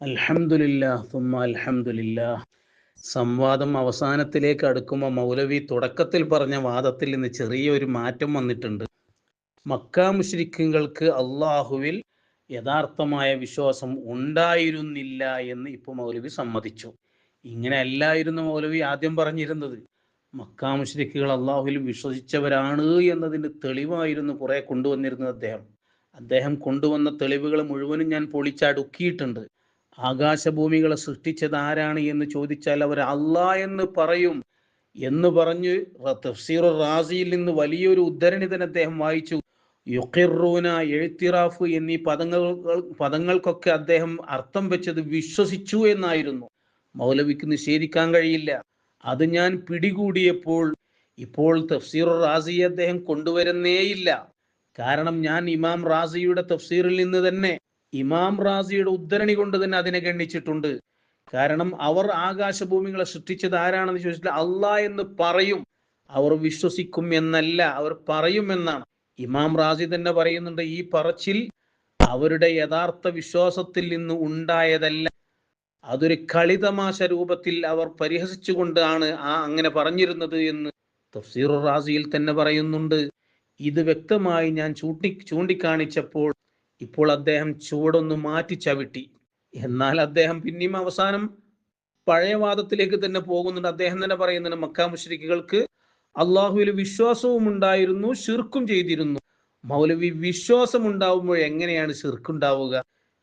അൽഹംദുലില്ലാ തുമ്മ അൽഹംദുലില്ലാ സംവാദം അവസാനത്തിലേക്ക് അടുക്കുമ്പോൾ മൗലവി തുടക്കത്തിൽ പറഞ്ഞ വാദത്തിൽ നിന്ന് ചെറിയൊരു മാറ്റം വന്നിട്ടുണ്ട്. മക്ക മുശ്രിക്കുകൾക്ക് അള്ളാഹുവിൽ യഥാർത്ഥമായ വിശ്വാസം ഉണ്ടായിരുന്നില്ല എന്ന് ഇപ്പോൾ മൗലവി സമ്മതിച്ചു. ഇങ്ങനെ അല്ലായിരുന്നു മൗലവി ആദ്യം പറഞ്ഞിരുന്നത്. മക്ക മുശ്രിക്കുകൾ അള്ളാഹുവിൽ വിശ്വസിച്ചവരാണ് എന്നതിന് തെളിവായിരുന്നു കുറെ കൊണ്ടുവന്നിരുന്നത് അദ്ദേഹം. അദ്ദേഹം കൊണ്ടുവന്ന തെളിവുകൾ മുഴുവനും ഞാൻ പൊളിച്ചടുക്കിയിട്ടുണ്ട്. ആകാശഭൂമികളെ സൃഷ്ടിച്ചത് ആരാണ് എന്ന് ചോദിച്ചാൽ അവർ അള്ളാ എന്ന് പറയും. എന്ന് പറഞ്ഞ് തഫ്സീർ റാസിയിൽ നിന്ന് വലിയൊരു ഉദ്ധരണി തന്നെ അദ്ദേഹം വായിച്ചു. യുഖിറൂന എഴുത്തിറാഫ് എന്നീ പദങ്ങൾ പദങ്ങൾക്കൊക്കെ അദ്ദേഹം അർത്ഥം വെച്ചത് വിശ്വസിച്ചു എന്നായിരുന്നു. മൗലവിക്ക് നിഷേധിക്കാൻ കഴിയില്ല. അത് ഞാൻ പിടികൂടിയപ്പോൾ ഇപ്പോൾ തഫ്സീറു റാസിയെ അദ്ദേഹം കൊണ്ടുവരുന്നേയില്ല. കാരണം ഞാൻ ഇമാം റാസിയുടെ തഫ്സീറിൽ നിന്ന് തന്നെ ഇമാം റാസിയുടെ ഉദ്ധരണി കൊണ്ട് തന്നെ അതിനെ ഗണ്ണിച്ചിട്ടുണ്ട്. കാരണം അവർ ആകാശഭൂമികളെ സൃഷ്ടിച്ചത് ആരാണെന്ന് ചോദിച്ചാൽ അള്ളാ എന്ന് പറയും. അവർ വിശ്വസിക്കും എന്നല്ല അവർ പറയും എന്നാണ്. ഇമാം റാസി തന്നെ പറയുന്നുണ്ട് ഈ പറച്ചിൽ അവരുടെ യഥാർത്ഥ വിശ്വാസത്തിൽ നിന്ന് ഉണ്ടായതല്ല. അതൊരു കളിതമാശ രൂപത്തിൽ അവർ പരിഹസിച്ചുകൊണ്ടാണ് ആ അങ്ങനെ പറഞ്ഞിരുന്നത് എന്ന് തഫ്സീർ റാസിയിൽ തന്നെ പറയുന്നുണ്ട്. ഇത് വ്യക്തമായി ഞാൻ ചൂണ്ടി ചൂണ്ടിക്കാണിച്ചപ്പോൾ ഇപ്പോൾ അദ്ദേഹം ചുവടൊന്ന് മാറ്റി ചവിട്ടി. എന്നാൽ അദ്ദേഹം പിന്നെയും അവസാനം പഴയ വാദത്തിലേക്ക് തന്നെ പോകുന്നുണ്ട്. അദ്ദേഹം തന്നെ പറയുന്നുണ്ട് മക്ക മുശ്രിക്കുകൾക്ക് അള്ളാഹുവിൽ വിശ്വാസവും ഉണ്ടായിരുന്നു ഷിർക്കും ചെയ്തിരുന്നു. മൗലവി വിശ്വാസം ഉണ്ടാവുമ്പോൾ എങ്ങനെയാണ് ഷിർക്കുണ്ടാവുക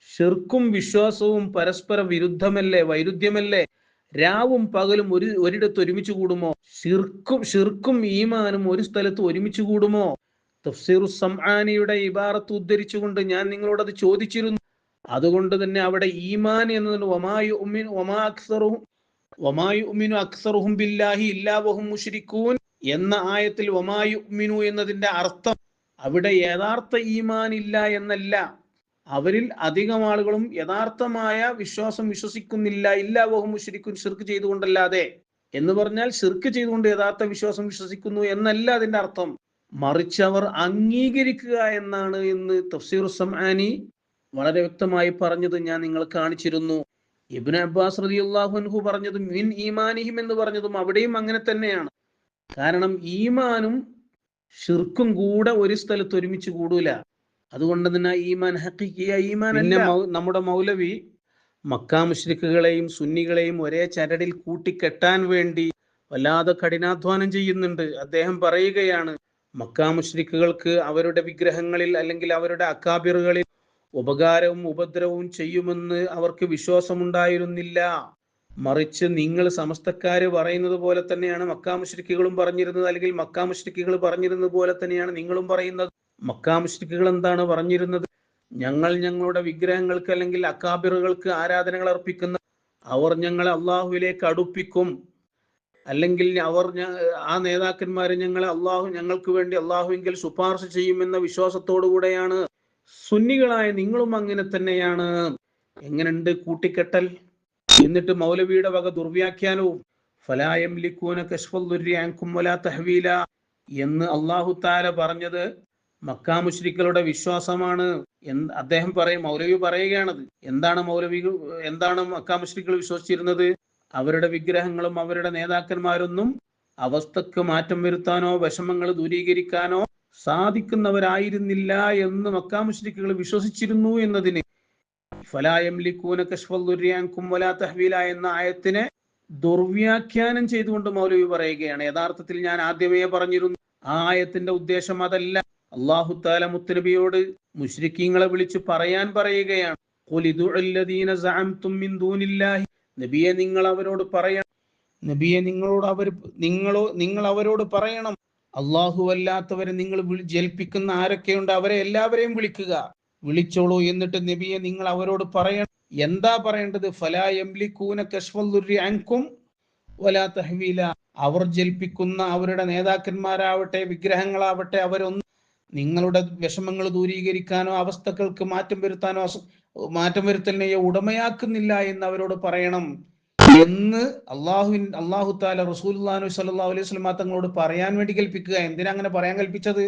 ഷിർക്കും വിശ്വാസവും പരസ്പര വിരുദ്ധമല്ലേ വൈരുദ്ധ്യമല്ലേ? രാവും പകലും ഒരു ഒരിടത്ത് ഒരുമിച്ച് കൂടുമോ? ഷിർക്കും ഷിർക്കും ഈമാനും ഒരു സ്ഥലത്ത് ഒരുമിച്ച് കൂടുമോ? തഫ്സീറു സംആാനിയുടെ ഇബാറത്ത് ഉദ്ധരിച്ചുകൊണ്ട് ഞാൻ നിങ്ങളോട് അത് ചോദിച്ചിരുന്നു. അതുകൊണ്ട് തന്നെ അവിടെ ഈമാൻ എന്നതിന് വമായു ഉമ്മിൻ വമാ അക്സറുഹും വമായു ഉമ്മിനു അക്സറുഹും ബില്ലാഹി ഇല്ലാവഹും മുശ്രികൂൻ എന്ന ആയത്തിൽ വമായു ഉമ്മിനു എന്നതിന്റെ അർത്ഥം അവിടെ യഥാർത്ഥ ഈമാൻ ഇല്ല എന്നല്ല. അവരിൽ അധികം ആളുകളും യഥാർത്ഥമായ വിശ്വാസം വിശ്വസിക്കുന്നില്ല. ഇല്ലാവഹും മുഷ്രിക്കൂൻ ഷിർക്ക് ചെയ്തുകൊണ്ടല്ലാതെ എന്ന് പറഞ്ഞാൽ ഷിർക്ക് ചെയ്തുകൊണ്ട് യഥാർത്ഥ വിശ്വാസം വിശ്വസിക്കുന്നു എന്നല്ല അതിന്റെ അർത്ഥം. മറിച്ച് അവർ അംഗീകരിക്കുക എന്നാണ് ഇന്ന് തഫ്സീർ സമാനി വളരെ വ്യക്തമായി പറഞ്ഞത് ഞാൻ നിങ്ങൾ കാണിച്ചിരുന്നു. ഇബിൻ അബ്ബാസ് റതി പറഞ്ഞതും മിൻ ഈമാനിഹിം എന്ന് പറഞ്ഞതും അവിടെയും അങ്ങനെ തന്നെയാണ്. കാരണം ഈമാനും ഷിർക്കും കൂടെ ഒരു സ്ഥലത്ത് ഒരുമിച്ച് കൂടൂല. അതുകൊണ്ട് തന്നെ ഈമാൻ ഹക്കിയ ഈമാൻ നമ്മുടെ മൗലവി മക്കാ മുഷ്രിഖുകളെയും സുന്നികളെയും ഒരേ ചരടിൽ കൂട്ടിക്കെട്ടാൻ വേണ്ടി വല്ലാതെ കഠിനാധ്വാനം ചെയ്യുന്നുണ്ട്. അദ്ദേഹം പറയുകയാണ് മക്കാ മുഷ്രിക്കുകൾക്ക് അവരുടെ വിഗ്രഹങ്ങളിൽ അല്ലെങ്കിൽ അവരുടെ അക്കാബിറുകളിൽ ഉപകാരവും ഉപദ്രവവും ചെയ്യുമെന്ന് അവർക്ക് വിശ്വാസമുണ്ടായിരുന്നില്ല. മറിച്ച് നിങ്ങൾ സമസ്തക്കാര് പറയുന്നത് പോലെ തന്നെയാണ് മക്കാ മുഷ്രിക്കുകളും പറഞ്ഞിരുന്നത് അല്ലെങ്കിൽ മക്കാ മുഷ്രിക്കുകൾ പറഞ്ഞിരുന്നത് പോലെ തന്നെയാണ് നിങ്ങളും പറയുന്നത്. മക്കാ മുഷ്രിക്കുകൾ എന്താണ് പറഞ്ഞിരുന്നത്? ഞങ്ങൾ ഞങ്ങളുടെ വിഗ്രഹങ്ങൾക്ക് അല്ലെങ്കിൽ അക്കാബിറുകൾക്ക് ആരാധനകൾ അർപ്പിക്കുന്ന അവർ ഞങ്ങളെ അള്ളാഹുവിലേക്ക് അടുപ്പിക്കും. അല്ലെങ്കിൽ അവർ ആ നേതാക്കന്മാരെ ഞങ്ങളെ അള്ളാഹു ഞങ്ങൾക്ക് വേണ്ടി അള്ളാഹുവിങ്കിൽ ശുപാർശ ചെയ്യുമെന്ന വിശ്വാസത്തോടു കൂടെയാണ് സുന്നികളായ നിങ്ങളും അങ്ങനെ തന്നെയാണ്. എങ്ങനെയുണ്ട് കൂട്ടിക്കെട്ടൽ? എന്നിട്ട് മൗലവിയുടെ വക ദുർവ്യാഖ്യാനവും ഫലായം ലിക്കൂന കശ്വല്ല തഹവീല എന്ന് അള്ളാഹു താല പറഞ്ഞത് മക്കാ മുഷ്രിക്കളുടെ വിശ്വാസമാണ് എന്ന് അദ്ദേഹം പറയും മൗലവി പറയുകയാണത്. എന്താണ് മൗലവി എന്താണ് മക്കാ മുഷ്രിക്കൾ വിശ്വസിച്ചിരുന്നത്? അവരുടെ വിഗ്രഹങ്ങളും അവരുടെ നേതാക്കന്മാരൊന്നും അവസ്ഥക്ക് മാറ്റം വരുത്താനോ വിഷമങ്ങൾ ദൂരീകരിക്കാനോ സാധിക്കുന്നവരായിരുന്നില്ല എന്ന് മക്കാമുശ്രിക്കുകൾ വിശ്വസിച്ചിരുന്നു എന്നതിന് കശ്വൽ കശ്ഫുല്ലാൻകും വലാ തഹ്വീല എന്ന ആയത്തിനെ ദുർവ്യാഖ്യാനം ചെയ്തുകൊണ്ട് മൗലവി പറയുകയാണ്. യഥാർത്ഥത്തിൽ ഞാൻ ആദ്യമേ പറഞ്ഞിരുന്നു ആ ആയത്തിന്റെ ഉദ്ദേശം അതല്ല. അള്ളാഹു താല മുത്തനബിയോട് മുഷ്രിഖീങ്ങളെ വിളിച്ച് പറയാൻ പറയുകയാണ്. നബിയെ നിങ്ങൾ അവരോട് പറയണം. നബിയെ നിങ്ങളോട് അവർ നിങ്ങളോ നിങ്ങൾ അവരോട് പറയണം. അള്ളാഹു അല്ലാത്തവരെ നിങ്ങൾ ജൽപ്പിക്കുന്ന ആരൊക്കെയുണ്ട് അവരെ എല്ലാവരെയും വിളിക്കുക. വിളിച്ചോളൂ എന്നിട്ട് നബിയെ നിങ്ങൾ അവരോട് പറയണം. എന്താ പറയേണ്ടത്? ഫലാ എംലിക്കൂന കശ്വല്ലുര്യാൻകും വലാ തഹ്വീല. അവർ ജൽപ്പിക്കുന്ന അവരുടെ നേതാക്കന്മാരാവട്ടെ വിഗ്രഹങ്ങളാവട്ടെ അവരൊന്നും നിങ്ങളുടെ വിഷമങ്ങൾ ദൂരീകരിക്കാനോ അവസ്ഥകൾക്ക് മാറ്റം വരുത്താനോ മാറ്റം വരുത്തലിനെ ഉടമയാക്കുന്നില്ല എന്ന് അവരോട് പറയണം എന്ന് അള്ളാഹുവിൻ അള്ളാഹു താല റസൂൽഹു സല്ലാ അലൈഹി സ്വലമാ തങ്ങളോട് പറയാൻ വേണ്ടി കൽപ്പിക്കുക. എന്തിനാ അങ്ങനെ പറയാൻ കൽപ്പിച്ചത്?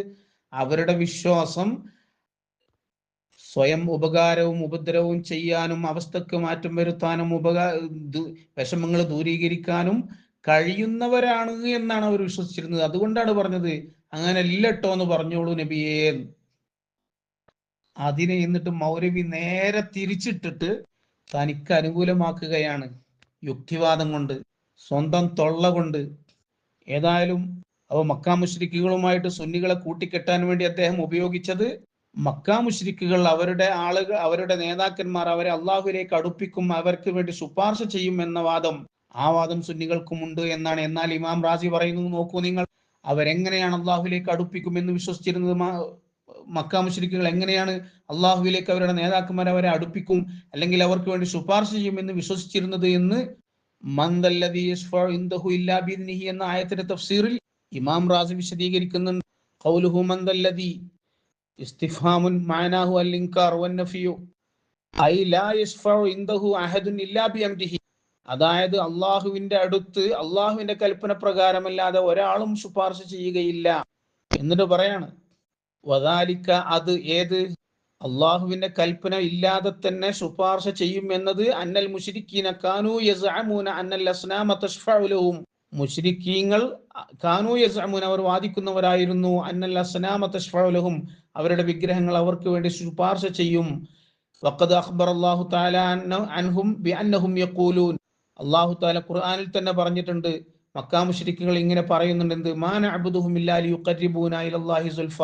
അവരുടെ വിശ്വാസം സ്വയം ഉപകാരവും ഉപദ്രവവും ചെയ്യാനും അവസ്ഥക്ക് മാറ്റം വരുത്താനും ഉപകാ വിഷമങ്ങൾ ദൂരീകരിക്കാനും കഴിയുന്നവരാണ് എന്നാണ് അവർ വിശ്വസിച്ചിരുന്നത്. അതുകൊണ്ടാണ് പറഞ്ഞത് അങ്ങനെ ഇല്ലട്ടോ എന്ന് പറഞ്ഞോളൂ നബിയേ. അതിനെ എന്നിട്ട് മൗരവി നേരെ തിരിച്ചിട്ടിട്ട് തനിക്ക് അനുകൂലമാക്കുകയാണ്. യുക്തിവാദം കൊണ്ട് സ്വന്തം തൊള്ള കൊണ്ട്. ഏതായാലും അവ മക്കാമുഷ്രിക്കുകളുമായിട്ട് സുന്നികളെ കൂട്ടിക്കെട്ടാൻ വേണ്ടി അദ്ദേഹം ഉപയോഗിച്ചത് മക്കാമുഷ്രിക്കുകൾ അവരുടെ ആളുകൾ അവരുടെ നേതാക്കന്മാർ അവരെ അള്ളാഹുലേക്ക് അടുപ്പിക്കും അവർക്ക് വേണ്ടി ശുപാർശ ചെയ്യും എന്ന വാദം ആ വാദം സുന്നികൾക്കുമുണ്ട് എന്നാണ്. എന്നാൽ ഇമാം റാസി പറയുന്നത് നോക്കൂ നിങ്ങൾ അവരെങ്ങനെയാണ് അള്ളാഹുലേക്ക് അടുപ്പിക്കും എന്ന് വിശ്വസിച്ചിരുന്നത്? മക്കാ മുഷരിക്കുകൾ എങ്ങനെയാണ് അള്ളാഹുവിലേക്ക് അവരുടെ നേതാക്കന്മാർ അവരെ അടുപ്പിക്കും? അല്ലെങ്കിൽ അവർക്ക് വേണ്ടി ശുപാർശ ചെയ്യുമെന്ന് വിശ്വസിച്ചിരുന്നത് എന്ന് എന്ന ആയത്തിന്റെ തഫ്സീറിൽ ഇമാം റാസി വിശദീകരിക്കുന്നുണ്ട്. ഖൗലുഹു മന്ദല്ലദി ഇസ്തിഫാമുൻ മാനാഹു അൽ ഇൻകാർ വന്നഫിയു ഐ ലാ യസ്ഫഉ ഇൻദഹു അഹദുൻ ഇല്ലാ ബിഅംരിഹി. അതായത് അള്ളാഹുവിന്റെ അടുത്ത് അള്ളാഹുവിന്റെ കൽപ്പന പ്രകാരമല്ലാതെ ഒരാളും ശുപാർശ ചെയ്യുകയില്ല. എന്നിട്ട് പറയാണ് വദാലിക്ക അത് ഏത്? അള്ളാഹുവിന്റെ കൽപ്പന ഇല്ലാതെ തന്നെ ശുപാർശ ചെയ്യും എന്നത് അന്നൽ മുഷിരിക്കീന കാനു യസ്അമൂന അന്നൽ അസ്നാമ തഷ്ഫഉലഹും മുഷ്രിക്കീങ്ങൾ കാനു യസ്അമൂന അവർ വാദിക്കുന്നവരായിരുന്നു. അന്നൽ അസ്നാമ തഷ്ഫഉലഹും അവരുടെ വിഗ്രഹങ്ങൾ അവർക്ക് വേണ്ടി ശുപാർശ ചെയ്യും. വഖദ് അഖ്ബർ അല്ലാഹു തആല അൻഹും ബിഅന്നഹും യഖൂലൂൻ. അല്ലാഹു തആല ഖുർആനിൽ തന്നെ പറഞ്ഞിട്ടുണ്ട്. മക്കാ മുശ്രിക്കുകൾ ഇങ്ങനെ പറയുന്നുണ്ട് എന്ത്? മാന അബ്ദുഹും ഇല്ലാ ലിയുഖർരിബൂന ഇലല്ലാഹി സുൽഫ.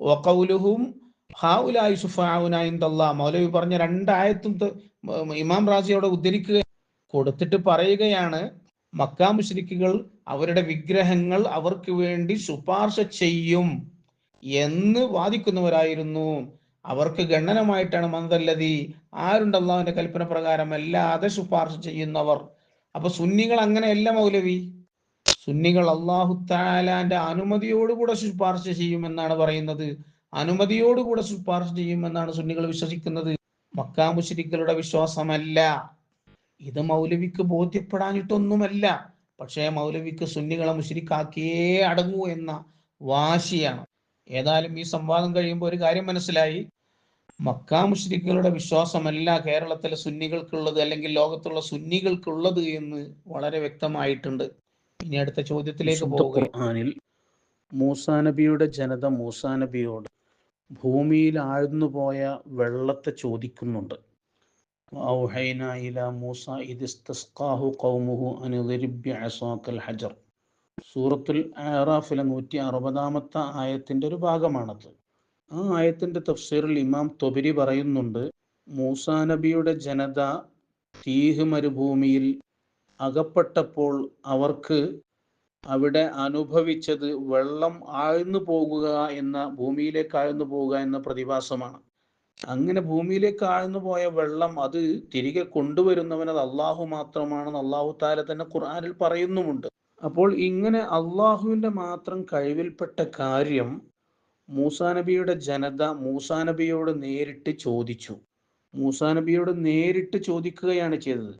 വഖൗലുഹും ഹാഉലായി മൗലവി പറഞ്ഞ രണ്ടായത്തും ഇമാം റാസി അവിടെ ഉദ്ധരിക്കുക കൊടുത്തിട്ട് പറയുകയാണ് മക്കാ മുശ്രിക്കുകൾ അവരുടെ വിഗ്രഹങ്ങൾ അവർക്ക് വേണ്ടി ശുപാർശ ചെയ്യും എന്ന് വാദിക്കുന്നവരായിരുന്നു. അവർക്ക് ഗണ്ണനമായിട്ടാണ് മന്ദല്ലതി. ആരുണ്ട് അള്ളാഹുവിന്റെ കൽപ്പന പ്രകാരം അല്ലാതെ ശുപാർശ ചെയ്യുന്നവർ. അപ്പൊ സുന്നികൾ അങ്ങനെയല്ല മൗലവി. സുന്നികൾ അള്ളാഹു താലാന്റെ അനുമതിയോടുകൂടെ ശുപാർശ ചെയ്യുമെന്നാണ് പറയുന്നത്. അനുമതിയോടുകൂടെ ശുപാർശ ചെയ്യുമെന്നാണ് സുന്നികൾ വിശ്വസിക്കുന്നത്. മക്കാ മുശ്രിക്കളുടെ വിശ്വാസമല്ല. ഇത് മൗലവിക്ക് ബോധ്യപ്പെടാനിട്ടൊന്നുമല്ല പക്ഷേ മൗലവിക്ക് സുന്നികളെ മുശരിക്കാക്കിയേ അടങ്ങൂ എന്ന വാശിയാണ്. ഏതായാലും ഈ സംവാദം കഴിയുമ്പോൾ ഒരു കാര്യം മനസ്സിലായി. മക്കാ മുശ്രിക്കുകളുടെ വിശ്വാസമല്ല കേരളത്തിലെ സുന്നികൾക്കുള്ളത് അല്ലെങ്കിൽ ലോകത്തുള്ള സുന്നികൾക്കുള്ളത് എന്ന് വളരെ വ്യക്തമായിട്ടുണ്ട്. ഇനി അടുത്ത ചോദ്യത്തിലേക്ക് പോകുകയാണിൽ ഖുർആനിൽ മൂസാ നബിയുടെ ജനത മൂസാ നബിയോട് ഭൂമിയിൽ ആഴ്ന്നുപോയ വെള്ളത്തെ ചോദിക്കുന്നുണ്ട്. ഹജർ. സൂറത്തുൽ ആറാഫിലെ നൂറ്റി അറുപതാമത്തെ ആയത്തിന്റെ ഒരു ഭാഗമാണത്. ആ ആയത്തിന്റെ തഫ്സീറിൽ ഇമാം തൊബരി പറയുന്നുണ്ട് മൂസാ നബിയുടെ ജനത തീഹ് മരുഭൂമിയിൽ അകപ്പെട്ടപ്പോൾ അവർക്ക് അവിടെ അനുഭവിച്ചത് വെള്ളം ആഴ്ന്നു പോകുക എന്ന ഭൂമിയിലേക്ക് ആഴ്ന്നു പോകുക എന്ന പ്രതിഭാസമാണ്. അങ്ങനെ ഭൂമിയിലേക്ക് ആഴ്ന്നു പോയ വെള്ളം അത് തിരികെ കൊണ്ടുവരുന്നവനത് അള്ളാഹു മാത്രമാണെന്ന് അള്ളാഹു താല തന്നെ ഖുർആനിൽ പറയുന്നുമുണ്ട്. അപ്പോൾ ഇങ്ങനെ അള്ളാഹുവിന്റെ മാത്രം കഴിവിൽപ്പെട്ട കാര്യം മൂസാ നബിയുടെ ജനത മൂസാ നബിയോട് നേരിട്ട് ചോദിച്ചു. മൂസാ നബിയോട് നേരിട്ട് ചോദിക്കുകയാണ് ചെയ്തത്.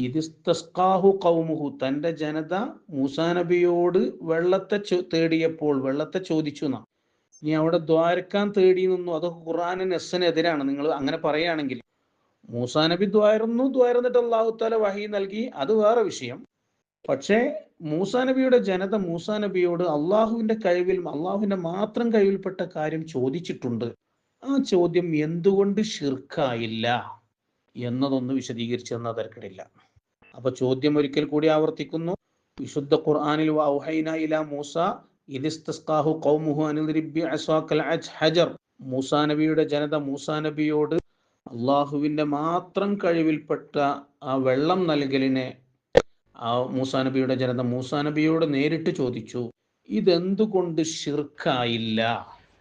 ഇതിസ്തസ്കാഹു കൗമുഹു. തന്റെ ജനത മൂസാ നബിയോട് വെള്ളത്തെ തേടിയപ്പോൾ വെള്ളത്തെ ചോദിച്ചു എന്നാ ഇനി അവിടെ ദ്വാരക്കാൻ തേടി നിന്നു. അതൊക്കെ ഖുറാനിന് എസ്സിനെതിരാണ്. നിങ്ങൾ അങ്ങനെ പറയുകയാണെങ്കിൽ. മൂസാ നബി ദ്വാരുന്നു ദ്വാരന്നിട്ട് അള്ളാഹു താല വഹി നൽകി. അത് വേറെ വിഷയം. പക്ഷേ മൂസാ നബിയുടെ ജനത മൂസാ നബിയോട് അള്ളാഹുവിന്റെ കഴിവിൽ അള്ളാഹുവിന്റെ മാത്രം കഴിവിൽപ്പെട്ട കാര്യം ചോദിച്ചിട്ടുണ്ട്. ആ ചോദ്യം എന്തുകൊണ്ട് ശിർക്കായില്ല? എന്നതൊന്ന് വിശദീകരിച്ചു തിരക്കിടില്ല. അപ്പൊ ചോദ്യം ഒരിക്കൽ കൂടി ആവർത്തിക്കുന്നു. വിശുദ്ധ ഖുർആാനിൽ വൗഹൈന ഇല മൂസ ഇലിസ്തസ്കാഹു കൗമുഹു അനുദ്രിബ്യ അസ്വാക്കൽ ഹജർ. മൂസാ നബിയുടെ ജനത മൂസാ നബിയോട് അള്ളാഹുവിന്റെ മാത്രം കഴിവിൽപ്പെട്ട ആ വെള്ളം നൽകലിനെ ആ മൂസാ നബിയുടെ ജനത മൂസാ നബിയോട് നേരിട്ട് ചോദിച്ചു ഇതെന്തുകൊണ്ട് ഷിർക്കായില്ല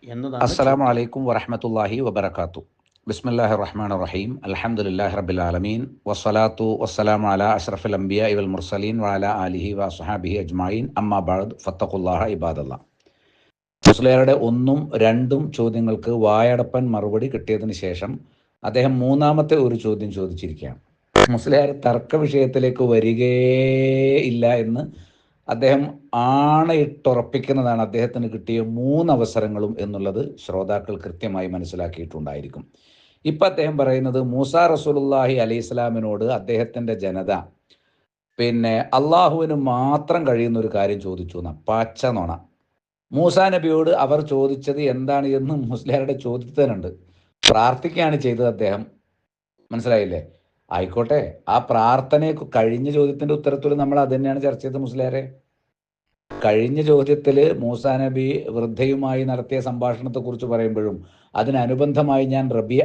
എന്നതാണ് അസ്സലാമു അലൈക്കും വറഹമത്തല്ലാഹി വബർക്കാത്തു ബിസ്മില്ലാഹി റഹ്മാൻ റഹീം അൽഹംദുലില്ലാഹി റബ്ബിൽ ആലമീൻ വസ്സലാത്തു വസ്സലാം അല അഷ്റഫിൽ അംബിയ ഇവൽ മുർസലീൻ വഅല ആലിഹി വസഹാബിഹി അജ്മായിൻ അമ്മാ ബാദ് ഫത്തഖുല്ലാഹ ഇബാദല്ല. മുസ്ലിയാരുടെ ഒന്നും രണ്ടും ചോദ്യങ്ങൾക്ക് വായടപ്പൻ മറുപടി കിട്ടിയതിന് ശേഷം അദ്ദേഹം മൂന്നാമത്തെ ഒരു ചോദ്യം ചോദിച്ചിരിക്കുകയാണ്. മുസ്ലിയാർ തർക്ക വിഷയത്തിലേക്ക് വരികയില്ല എന്ന് അദ്ദേഹം ആണയിട്ടുറപ്പിക്കുന്നതാണ് അദ്ദേഹത്തിന് കിട്ടിയ മൂന്ന് അവസരങ്ങളും എന്നുള്ളത് ശ്രോതാക്കൾ കൃത്യമായി മനസ്സിലാക്കിയിട്ടുണ്ടായിരിക്കും. ഇപ്പം അദ്ദേഹം പറയുന്നത് മൂസ റസൂലുല്ലാഹി അലൈഹി സ്വലാമിനോട് അദ്ദേഹത്തിന്റെ ജനത പിന്നെ അള്ളാഹുവിന് മാത്രം കഴിയുന്ന ഒരു കാര്യം ചോദിച്ചു എന്നാ പച്ച നോണ. മൂസ നബിയോട് അവർ ചോദിച്ചത് എന്താണ് എന്ന് മുസ്ലിയാരുടെ ചോദ്യത്തിനുണ്ട്. പ്രാർത്ഥിക്കുകയാണ് ചെയ്തത് അദ്ദേഹം. മനസ്സിലായില്ലേ? ആയിക്കോട്ടെ ആ പ്രാർത്ഥനയെ കഴിഞ്ഞ ചോദ്യത്തിന്റെ ഉത്തരത്തിൽ നമ്മൾ അത് തന്നെയാണ് ചർച്ച ചെയ്തത് മുസ്ലിയാരെ. കഴിഞ്ഞ ചോദ്യത്തിൽ മൂസാ നബി വൃദ്ധയുമായി നടത്തിയ സംഭാഷണത്തെ കുറിച്ച് പറയുമ്പോഴും അതിനനുബന്ധമായി ഞാൻ റബിയ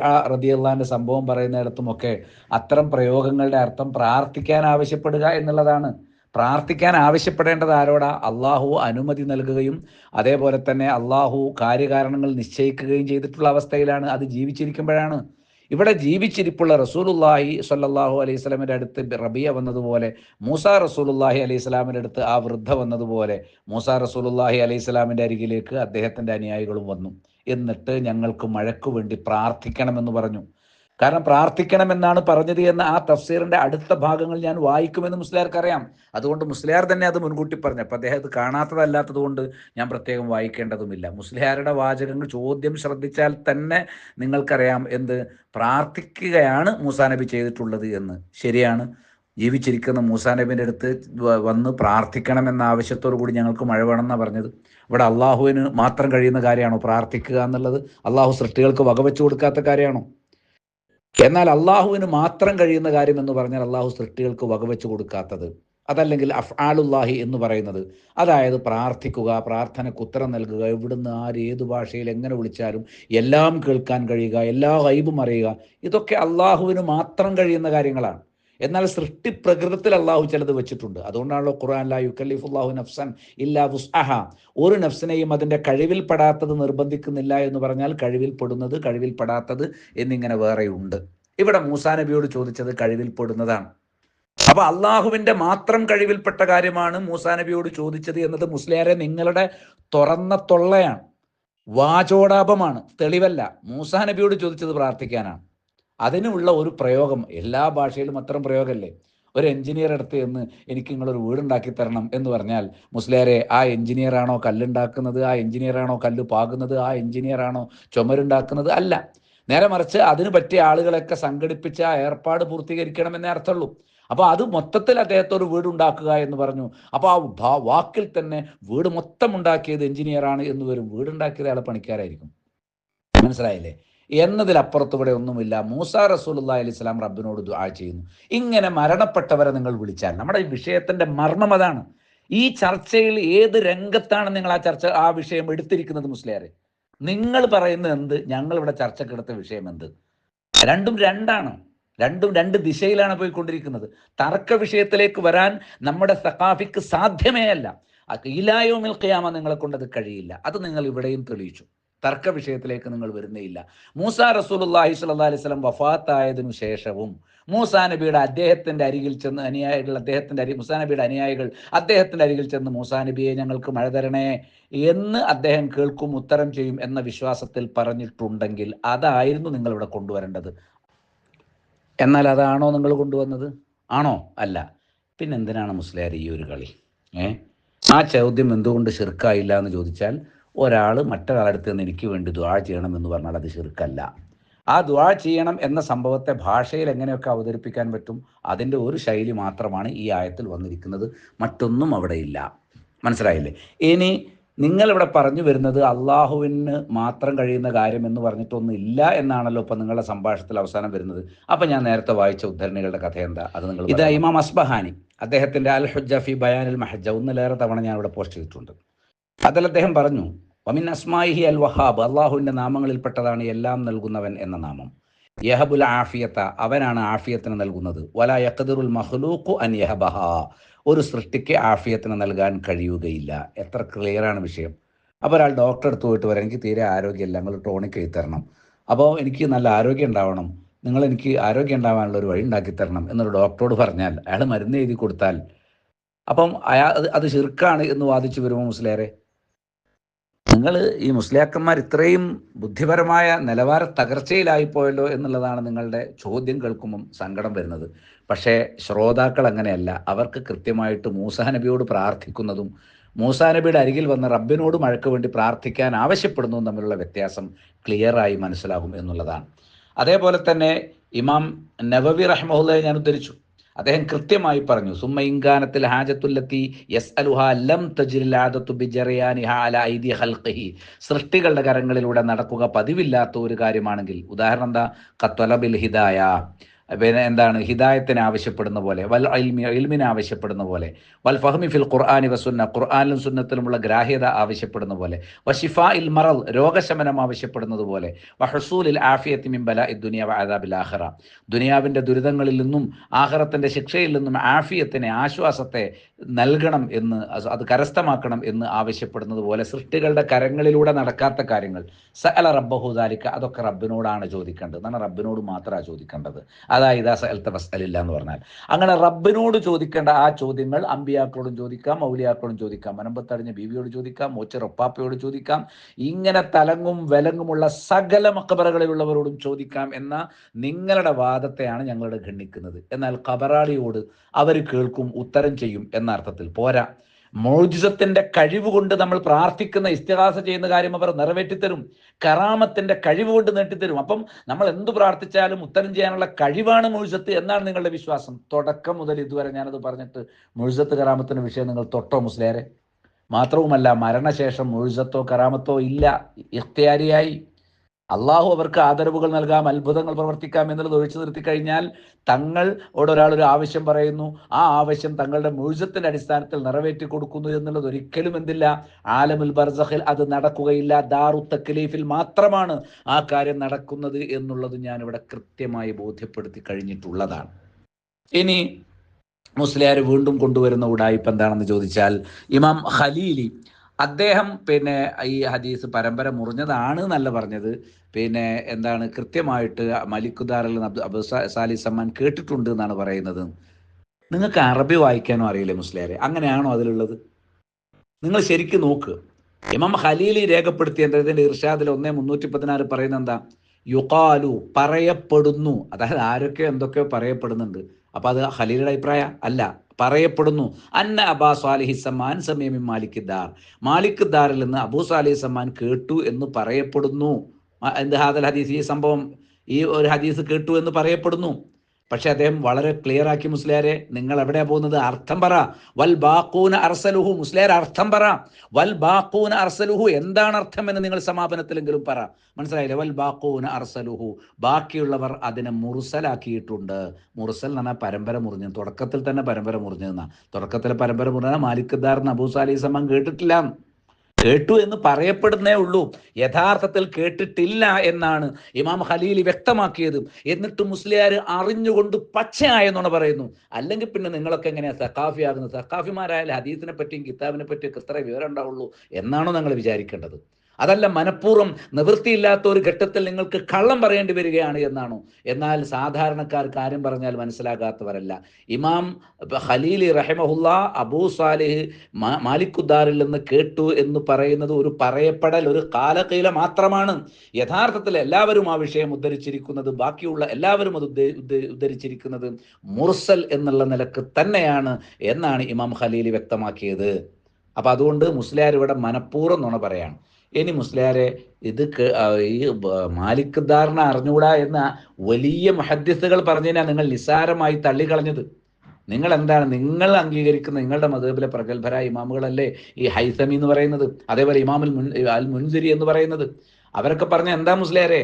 അള്ളാന്റെ സംഭവം പറയുന്നിടത്തുമൊക്കെ അത്തരം പ്രയോഗങ്ങളുടെ അർത്ഥം പ്രാർത്ഥിക്കാൻ ആവശ്യപ്പെടുക എന്നുള്ളതാണ്. പ്രാർത്ഥിക്കാൻ ആവശ്യപ്പെടേണ്ടത് ആരോടാ? അള്ളാഹു അനുമതി നൽകുകയും അതേപോലെ തന്നെ അള്ളാഹു കാര്യകാരണങ്ങൾ നിശ്ചയിക്കുകയും ചെയ്തിട്ടുള്ള അവസ്ഥയിലാണ് അത് ജീവിച്ചിരിക്കുമ്പോഴാണ്. ഇവിടെ ജീവിച്ചിരിപ്പുള്ള റസൂലുല്ലാഹി സല്ലാഹു അലൈഹി സ്വലാമിന്റെ അടുത്ത് റബിയ വന്നതുപോലെ മൂസ റസൂലുല്ലാഹി അലൈഹി സ്വലാമിന്റെ അടുത്ത് ആ വൃദ്ധ വന്നതുപോലെ മൂസ റസൂലുല്ലാഹി അലൈഹി സ്വലാമിന്റെ അരികിലേക്ക് അദ്ദേഹത്തിന്റെ അനുയായികളും വന്നു. എന്നിട്ട് ഞങ്ങൾക്ക് മഴയ്ക്ക് വേണ്ടി പ്രാർത്ഥിക്കണമെന്ന് പറഞ്ഞു. കാരണം പ്രാർത്ഥിക്കണമെന്നാണ് പറഞ്ഞത് എന്ന ആ തഫ്സീറിന്റെ അടുത്ത ഭാഗങ്ങൾ ഞാൻ വായിക്കുമെന്ന് മുസ്ലിയാർക്ക് അറിയാം അതുകൊണ്ട് മുസ്ലിയാർ തന്നെ അത് മുൻകൂട്ടി പറഞ്ഞു. അപ്പം അദ്ദേഹം അത് കാണാത്തതല്ലാത്തത് കൊണ്ട് ഞാൻ പ്രത്യേകം വായിക്കേണ്ടതുമില്ല. മുസ്ലിയാരുടെ വാചകങ്ങൾ ചോദ്യം ശ്രദ്ധിച്ചാൽ തന്നെ നിങ്ങൾക്കറിയാം എന്ത് പ്രാർത്ഥിക്കുകയാണ് മൂസാ നബി ചെയ്തിട്ടുള്ളത് എന്ന്. ശരിയാണ്. ജീവിച്ചിരിക്കുന്ന മൂസാ നബിന്റെ അടുത്ത് വന്ന് പ്രാർത്ഥിക്കണം എന്ന ആവശ്യത്തോടു കൂടി ഞങ്ങൾക്ക് മഴ വേണമെന്നാണ് പറഞ്ഞത്. ഇവിടെ അള്ളാഹുവിന് മാത്രം കഴിയുന്ന കാര്യമാണോ പ്രാർത്ഥിക്കുക എന്നുള്ളത്? അള്ളാഹു സൃഷ്ടികൾക്ക് വകവെച്ചു കൊടുക്കാത്ത കാര്യമാണോ? എന്നാൽ അള്ളാഹുവിന് മാത്രം കഴിയുന്ന കാര്യം എന്ന് പറഞ്ഞാൽ അള്ളാഹു സൃഷ്ടികൾക്ക് വകവെച്ചു കൊടുക്കാത്തത്. അതല്ലെങ്കിൽ അഫ്ആലുല്ലാഹി എന്ന് പറയുന്നത്. അതായത് പ്രാർത്ഥിക്കുക പ്രാർത്ഥനയ്ക്ക് ഉത്തരം നൽകുക എവിടുന്ന് ആര് ഏത് ഭാഷയിൽ എങ്ങനെ വിളിച്ചാലും എല്ലാം കേൾക്കാൻ കഴിയുക എല്ലാ വൈബും അറിയുക. ഇതൊക്കെ അള്ളാഹുവിന് മാത്രം കഴിയുന്ന കാര്യങ്ങളാണ്. എന്നാൽ സൃഷ്ടി പ്രകൃതത്തിൽ അള്ളാഹു ചിലത് വെച്ചിട്ടുണ്ട്. അതുകൊണ്ടാണല്ലോ ഖുർആൻ ലാ നഫ്സൻ ഇല്ലാ വുസ്അഹ. ഒരു നഫ്സിനെയും അതിന്റെ കഴിവിൽ പെടാത്തത് നിർബന്ധിക്കുന്നില്ല എന്ന് പറഞ്ഞാൽ കഴിവിൽ പെടുന്നത് കഴിവിൽ പെടാത്തത് എന്നിങ്ങനെ വേറെയുണ്ട് ഇവിടെ മൂസാ നബിയോട് ചോദിച്ചത് കഴിവിൽ പെടുന്നതാണ്. അപ്പൊ അള്ളാഹുവിന്റെ മാത്രം കഴിവിൽപ്പെട്ട കാര്യമാണ് മൂസാ നബിയോട് ചോദിച്ചത് എന്നത് മുസ്ലിയാരെ നിങ്ങളുടെ തുറന്ന തൊള്ളയാണ്. വാചോടാപമാണ് തെളിവല്ല. മൂസാ നബിയോട് ചോദിച്ചത് പ്രാർത്ഥിക്കാനാണ്. അതിനുള്ള ഒരു പ്രയോഗം. എല്ലാ ഭാഷയിലും അത്തരം പ്രയോഗമല്ലേ ഒരു എഞ്ചിനീയർ അടുത്ത് എന്ന് എനിക്ക് നിങ്ങളൊരു വീടുണ്ടാക്കി തരണം എന്ന് പറഞ്ഞാൽ മുസ്ലിയാരെ ആ എഞ്ചിനീയർ ആണോ കല്ലുണ്ടാക്കുന്നത്? ആ എഞ്ചിനീയർ ആണോ കല്ല് പാകുന്നത്? ആ എഞ്ചിനീയർ ആണോ ചുമരുണ്ടാക്കുന്നത്? അല്ല. നേരെ മറിച്ച് അതിന് പറ്റിയ ആളുകളൊക്കെ സംഘടിപ്പിച്ച് ആ ഏർപ്പാട് പൂർത്തീകരിക്കണം എന്നേ അർത്ഥമുള്ളൂ. അപ്പോൾ അത് മൊത്തത്തിൽ അദ്ദേഹത്തെ ഒരു വീട് ഉണ്ടാക്കുക എന്ന് പറഞ്ഞു. അപ്പോൾ ആ വാക്കിൽ തന്നെ വീട് മൊത്തം ഉണ്ടാക്കിയത് എഞ്ചിനീയറാണ് എന്ന് വരും. വീടുണ്ടാക്കിയത് അയാളെ പണിക്കാരായിരിക്കും. മനസ്സിലായില്ലേ? എന്നതിലപ്പുറത്ത് ഇവിടെ ഒന്നുമില്ല മൂസ റസൂലുല്ലാ അലി ഇസ്ലാം റബ്ബിനോട് ദുആ ചെയ്യുന്നു. ഇങ്ങനെ മരണപ്പെട്ടവരെ നിങ്ങൾ വിളിച്ചാൽ നമ്മുടെ ഈ വിഷയത്തിന്റെ മർമ്മം അതാണ്. ഈ ചർച്ചയിൽ ഏത് രംഗത്താണ് നിങ്ങൾ ആ ചർച്ച ആ വിഷയം എടുത്തിരിക്കുന്നത് മുസ്ലിയാരെ? നിങ്ങൾ പറയുന്നത് എന്ത്? ഞങ്ങൾ ഇവിടെ ചർച്ചക്കെടുത്ത വിഷയം എന്ത്? രണ്ടും രണ്ടാണ്. രണ്ടും രണ്ട് ദിശയിലാണ് പോയിക്കൊണ്ടിരിക്കുന്നത്. തർക്ക വിഷയത്തിലേക്ക് വരാൻ നമ്മുടെ സഖാഫിക്ക് സാധ്യമേ അല്ല. ഇലായോമിൽ ഖിയാമ നിങ്ങളെ കൊണ്ടത് കഴിയില്ല. അത് നിങ്ങൾ ഇവിടെയും തെളിയിച്ചു. തർക്ക വിഷയത്തിലേക്ക് നിങ്ങൾ വരുന്നേയില്ല. മൂസ റസൂലുള്ളാഹി സ്വല്ലല്ലാഹി അലൈഹി വസല്ലം വഫാത്തായതിനു ശേഷവും മൂസാ നബിയുടെ അദ്ദേഹത്തിന്റെ അരികിൽ ചെന്ന് അനുയായികൾ അദ്ദേഹത്തിന്റെ അരി മൂസാ നബിയുടെ അനുയായികൾ അദ്ദേഹത്തിന്റെ അരികിൽ ചെന്ന് മൂസാ നബിയെ ഞങ്ങൾക്ക് മഴ തരണേ എന്ന് അദ്ദേഹം കേൾക്കും ഉത്തരം ചെയ്യും എന്ന വിശ്വാസത്തിൽ പറഞ്ഞിട്ടുണ്ടെങ്കിൽ അതായിരുന്നു നിങ്ങൾ ഇവിടെ കൊണ്ടുവരേണ്ടത്. എന്നാൽ അതാണോ നിങ്ങൾ കൊണ്ടുവന്നത്? ആണോ? അല്ല. പിന്നെ എന്തിനാണ് മുസ്ലിയാർ ഈ ഒരു കളി? ഏ? ആ ചോദ്യം എന്തുകൊണ്ട് ശിർക്കായില്ല എന്ന് ചോദിച്ചാൽ ഒരാൾ മറ്റൊരാളടുത്ത് നിന്ന് എനിക്ക് വേണ്ടി ദ്വാ ചെയ്യണം എന്ന് പറഞ്ഞാൽ അത് ശിർക്കല്ല. ആ ദ്വാ ചെയ്യണം എന്ന സംഭവത്തെ ഭാഷയിൽ എങ്ങനെയൊക്കെ അവതരിപ്പിക്കാൻ പറ്റും അതിന്റെ ഒരു ശൈലി മാത്രമാണ് ഈ ആയത്തിൽ വന്നിരിക്കുന്നത്. മറ്റൊന്നും അവിടെയില്ല ഇല്ല. മനസ്സിലായില്ലേ? ഇനി നിങ്ങളിവിടെ പറഞ്ഞു വരുന്നത് അള്ളാഹുവിന് മാത്രം കഴിയുന്ന കാര്യം എന്ന് പറഞ്ഞിട്ടൊന്നും ഇല്ല എന്നാണല്ലോ ഇപ്പൊ നിങ്ങളുടെ സംഭാഷണത്തിൽ അവസാനം വരുന്നത്. അപ്പൊ ഞാൻ നേരത്തെ വായിച്ച ഉദ്ധരണികളുടെ കഥ എന്താ? അത് നിങ്ങൾ ഇത് ഇമാം അസ്ബഹാനി അദ്ദേഹത്തിന്റെ അൽ ഹുജ്ജ ഫി ബയാനിൽ മഹജ ഒന്നിലേറെ തവണ ഞാൻ ഇവിടെ പോസ്റ്റ് ചെയ്തിട്ടുണ്ട്. അതിൽ അദ്ദേഹം പറഞ്ഞു വമിൻ അസ്മാഹി അൽ വഹാബ് അള്ളാഹുവിന്റെ നാമങ്ങളിൽപ്പെട്ടതാണ് എല്ലാം നൽകുന്നവൻ എന്ന നാമം. യഹബുൽ ആഫിയത്ത അവനാണ് ആഫിയത്തിന് നൽകുന്നത്. വല യഖദുറുൽ മഹ്ലൂഖു അൻ യഹബഹ ഒരു സൃഷ്ടിക്ക് ആഫിയത്തിന് നൽകാൻ കഴിയുകയില്ല. എത്ര ക്ലിയർ ആണ് വിഷയം. അപ്പോൾ ഒരാൾ ഡോക്ടറെ അടുത്ത് പോയിട്ട് വരാം എനിക്ക് തീരെ ആരോഗ്യമില്ല നിങ്ങൾ ടോണിക് എഴുതി തരണം. അപ്പോൾ എനിക്ക് നല്ല ആരോഗ്യം ഉണ്ടാവണം. നിങ്ങൾ എനിക്ക് ആരോഗ്യം ഉണ്ടാവാനുള്ള ഒരു വഴി ഉണ്ടാക്കി തരണം എന്നൊരു ഡോക്ടറോട് പറഞ്ഞാൽ അയാൾ മരുന്ന് എഴുതി കൊടുത്താൽ അപ്പം അയാൾ അത് ശിർക്കാണ് എന്ന് വാദിച്ചു വരുമോ മുസ്ലേറെ നിങ്ങൾ ഈ മുസ്ലിയാക്കന്മാർ ഇത്രയും ബുദ്ധിപരമായ നിലവാര തകർച്ചയിലായിപ്പോയല്ലോ എന്നുള്ളതാണ് നിങ്ങളുടെ ചോദ്യം കേൾക്കുമ്പം സങ്കടം വരുന്നത്. പക്ഷേ ശ്രോതാക്കൾ അങ്ങനെയല്ല. അവർക്ക് കൃത്യമായിട്ട് മൂസാ നബിയോട് പ്രാർത്ഥിക്കുന്നതും മൂസാ നബിയുടെ അരികിൽ വന്ന് റബ്ബിനോട് മഴയ്ക്ക് വേണ്ടി പ്രാർത്ഥിക്കാൻ ആവശ്യപ്പെടുന്നതും തമ്മിലുള്ള വ്യത്യാസം ക്ലിയറായി മനസ്സിലാകും എന്നുള്ളതാണ്. അതേപോലെ തന്നെ ഇമാം നവവി റഹ്മുല്ലയെ ഞാൻ ഉദ്ധരിച്ചു. അദ്ദേഹം കൃത്യമായി പറഞ്ഞു സുമ്മ ഇൻകാനത്തിൽ ഹാജത്തുല്ലത്തി യസ് അലുഹ ലം തജിലാദത്തു ഹൽഖിഹി സൃഷ്ടികളുടെ കരങ്ങളിലൂടെ നടക്കുക പതിവില്ലാത്ത ഒരു കാര്യമാണെങ്കിൽ ഉദാഹരണം എന്താ? കത്വലബിൽ ഹിദായ. പിന്നെ എന്താണ്? ഹിദായത്തിന് ആവശ്യപ്പെടുന്ന പോലെ വൽ ഇൽമി ഇൽമിനെ ആവശ്യപ്പെടുന്ന പോലെ വൽ ഫഹ്മി ഫിൽ ഖുർആാനി വസുന്ന ഖുർആാനിലും സുന്നത്തിലുമുള്ള ഗ്രാഹ്യത ആവശ്യപ്പെടുന്ന പോലെ വഷിഫ ഇൽ മറൽ രോഗശമനം ആവശ്യപ്പെടുന്നത് പോലെ വഹസൂലിൽ ആഫിയത്തി മിംബല ദുനിയ ആദാബിൽ ആഹ്റ ദുനിയാവിന്റെ ദുരിതങ്ങളിൽ നിന്നും ആഹ്റത്തിന്റെ ശിക്ഷയിൽ നിന്നും ആഫിയത്തിനെ ആശ്വാസത്തെ നൽകണം എന്ന് അത് അത് കരസ്ഥമാക്കണം എന്ന് ആവശ്യപ്പെടുന്നത് പോലെ സൃഷ്ടികളുടെ കരങ്ങളിലൂടെ നടക്കാത്ത കാര്യങ്ങൾ. സഅല റബ്ബഹുദാലിക്ക അതൊക്കെ റബ്ബിനോടാണ് ചോദിക്കേണ്ടത്. എന്നാണ് റബ്ബിനോട് മാത്രമാണ് ചോദിക്കേണ്ടത്. അതായത് ഇതാ സഅൽത്ത വസ്അലില്ല എന്ന് പറഞ്ഞാൽ. അങ്ങനെ റബ്ബിനോട് ചോദിക്കേണ്ട ആ ചോദ്യങ്ങൾ അമ്പിയാക്കളോടും ചോദിക്കാം മൗലിയാക്കളോടും ചോദിക്കാം. മനമ്പത്തടിഞ്ഞ ബീവിയോട് ചോദിക്കാം മോച്ച റൊപ്പാപ്പയോട് ചോദിക്കാം. ഇങ്ങനെ തലങ്ങും വിലങ്ങുമുള്ള സകല മക്കബറകളിലുള്ളവരോടും ചോദിക്കാം എന്ന നിങ്ങളുടെ വാദത്തെയാണ് ഞങ്ങളുടെ ഖണ്ഡിക്കുന്നത്. എന്നാൽ കബറാളിയോട് അവർ കേൾക്കും ഉത്തരം ചെയ്യും എന്ന അർത്ഥത്തിൽ പോരാ. മോജിസത്തിന്റെ കഴിവ് കൊണ്ട് നമ്മൾ പ്രാർത്ഥിക്കുന്ന ഇസ്തിഹാസ ചെയ്യുന്ന കാര്യം അവർ നിറവേറ്റിത്തരും. കറാമത്തിന്റെ കഴിവ് കൊണ്ട് നീട്ടിത്തരും. അപ്പം നമ്മൾ എന്തു പ്രാർത്ഥിച്ചാലും ഉത്തരം ചെയ്യാനുള്ള കഴിവാണ് മുഴുസത്ത് എന്നാണ് നിങ്ങളുടെ വിശ്വാസം. തുടക്കം മുതൽ ഇതുവരെ ഞാനത് പറഞ്ഞിട്ട് മുഴുസത്ത് കറാമത്തിന്റെ വിഷയം നിങ്ങൾ തൊട്ടോ മുസ്ലിയാരെ? മാത്രവുമല്ല മരണശേഷം മുഴുസത്തോ കറാമത്തോ ഇല്ല. ഇഖ്തിയാരിയായി. അള്ളാഹു അവർക്ക് ആദരവുകൾ നൽകാം അത്ഭുതങ്ങൾ പ്രവർത്തിക്കാം എന്നുള്ളത് ഒഴിച്ചു നിർത്തി കഴിഞ്ഞാൽ തങ്ങളോട് ഒരാൾ ഒരു ആവശ്യം പറയുന്നു. ആ ആവശ്യം തങ്ങളുടെ മുഴുവത്തിന്റെ അടിസ്ഥാനത്തിൽ നിറവേറ്റി കൊടുക്കുന്നു എന്നുള്ളത് ഒരിക്കലും എന്തില്ല. ആലമുൽ ബർസഖിൽ അത് നടക്കുകയില്ല. ദാറു തക്ലീഫിൽ മാത്രമാണ് ആ കാര്യം നടക്കുന്നത് എന്നുള്ളത് ഞാൻ ഇവിടെ കൃത്യമായി ബോധ്യപ്പെടുത്തി കഴിഞ്ഞിട്ടുള്ളതാണ്. ഇനി മുസ്ലിയാർ വീണ്ടും കൊണ്ടുവരുന്ന ഉടായ്പ എന്താണെന്ന് ചോദിച്ചാൽ ഇമാം ഖലീലി അദ്ദേഹം പിന്നെ ഈ ഹദീസ് പരമ്പര മുറിഞ്ഞതാണ് എന്നല്ല പറഞ്ഞത്. പിന്നെ എന്താണ് കൃത്യമായിട്ട് മലിക്കുദാറിൽ അബ്ദു അബു സാലി സമ്മാൻ കേട്ടിട്ടുണ്ട് എന്നാണ് പറയുന്നത്. നിങ്ങൾക്ക് അറബി വായിക്കാനോ അറിയില്ലേ മുസ്ലിയാരെ? അങ്ങനെയാണോ അതിലുള്ളത്? നിങ്ങൾ ശരിക്കും നോക്ക്. ഇമാം ഖലീലി രേഖപ്പെടുത്തിയ ഇതിന്റെ ഇർഷാദിൽ ഒന്നേ മുന്നൂറ്റി പതിനാറ് പറയുന്ന എന്താ? യുക്കാലു പറയപ്പെടുന്നു. അതായത് ആരൊക്കെ എന്തൊക്കെയോ പറയപ്പെടുന്നുണ്ട്. അപ്പൊ അത് ഖലീലിയുടെ അഭിപ്രായ അല്ല. പറയപ്പെടുന്നു അന്ന അബാ സാലിഹി സമ്മാൻ സമയം മാലിക് ദാറിൽ നിന്ന് അബൂ സാലിഹി സമ്മാൻ കേട്ടു എന്ന് പറയപ്പെടുന്നു. എന്ത് ഹാദൽ ഹദീസ് ഈ സംഭവം ഈ ഒരു ഹദീസ് കേട്ടു എന്ന് പറയപ്പെടുന്നു. പക്ഷെ അദ്ദേഹം വളരെ ക്ലിയർ ആക്കി മുസ്ലിയാരെ നിങ്ങൾ എവിടെയാ പോകുന്നത്? അർത്ഥം പറ. വൽ ബാക്കൂന അർസലുഹു. മുസ്ലിയാർ അർത്ഥം പറ. വൽ ബാക്കൂന അർസലുഹു. എന്താണ് അർത്ഥം എന്ന് നിങ്ങൾ സമാപനത്തിലെങ്കിലും പറ. മനസ്സിലായില്ലേ? വൽ ബാക്കൂന അർസലുഹു. ബാക്കിയുള്ളവർ അതിനെ മുറുസലാക്കിയിട്ടുണ്ട് മുറുസൽ എന്ന് പറഞ്ഞാൽ പരമ്പര മുറിഞ്ഞു. തുടക്കത്തിൽ തന്നെ പരമ്പര മുറിഞ്ഞു തുടക്കത്തിലെ പരമ്പര മുറിഞ്ഞാൽ മാലിക്കദാർ നബൂസ് സമ്മൻ കേട്ടിട്ടില്ല. കേട്ടു എന്ന് പറയപ്പെടുന്നേ ഉള്ളൂ. യഥാർത്ഥത്തിൽ കേട്ടിട്ടില്ല എന്നാണ് ഇമാം ഖലീലി വ്യക്തമാക്കിയത്. എന്നിട്ട് മുസ്ലിയാർ അറിഞ്ഞുകൊണ്ട് പച്ചയായെന്നാണ് പറയുന്നു. അല്ലെങ്കിൽ പിന്നെ നിങ്ങളൊക്കെ എങ്ങനെയാ സക്കാഫി ആകുന്നത്? സക്കാഫിമാരായാലും ഹദീസിനെ പറ്റിയും കിതാബിനെ പറ്റിയും ഇത്രയും വിവരം ഉണ്ടാവുള്ളൂ എന്നാണോ നിങ്ങൾ വിചാരിക്കേണ്ടത്? അതല്ല മനഃപൂർവം നിവൃത്തിയില്ലാത്ത ഒരു ഘട്ടത്തിൽ നിങ്ങൾക്ക് കള്ളം പറയേണ്ടി വരികയാണ് എന്നാണോ? എന്നാൽ സാധാരണക്കാർ കാര്യം പറഞ്ഞാൽ മനസ്സിലാകാത്തവരല്ല. ഇമാം ഖലീലി റഹിമഹുല്ല അബൂ സാലിഹ് മാലിക്കുദ്ദാറിൽ നിന്ന് കേട്ടു എന്ന് പറയുന്നത് ഒരു പറയപ്പെടൽ ഒരു കാലകീല മാത്രമാണ്. യഥാർത്ഥത്തിൽ എല്ലാവരും ആ വിഷയം ഉദ്ധരിച്ചിരിക്കുന്നത് ബാക്കിയുള്ള എല്ലാവരും അത് ഉദ്ധ- ഉദ്ധ- ഉദ്ധരിച്ചിരിക്കുന്നത് മുർസൽ എന്നുള്ള നിലയ്ക്ക് തന്നെയാണ് എന്നാണ് ഇമാം ഖലീലി വ്യക്തമാക്കിയത്. അപ്പൊ അതുകൊണ്ട് മുസ്ലിയാർ ഇവിടെ മനഃപൂർവം നുണ പറയാണ്. ഇനി മുസ്ലിയാരെ ഇത് ഈ മാലിക് ധാരണ അറിഞ്ഞുകൂടാ എന്ന വലിയ മുഹദ്ദിസുകൾ പറഞ്ഞതിനാ നിങ്ങൾ നിസ്സാരമായി തള്ളിക്കളഞ്ഞത്. നിങ്ങൾ എന്താണ് നിങ്ങൾ അംഗീകരിക്കുന്ന നിങ്ങളുടെ മതബിലെ പ്രഗത്ഭരായ ഇമാമുകളല്ലേ ഈ ഹൈസമി എന്ന് പറയുന്നത് അതേപോലെ ഇമാമുൽ മുൻ അൽ മുൻസിരി എന്ന് പറയുന്നത്. അവരൊക്കെ പറഞ്ഞ എന്താ മുസ്ലിയാരെ?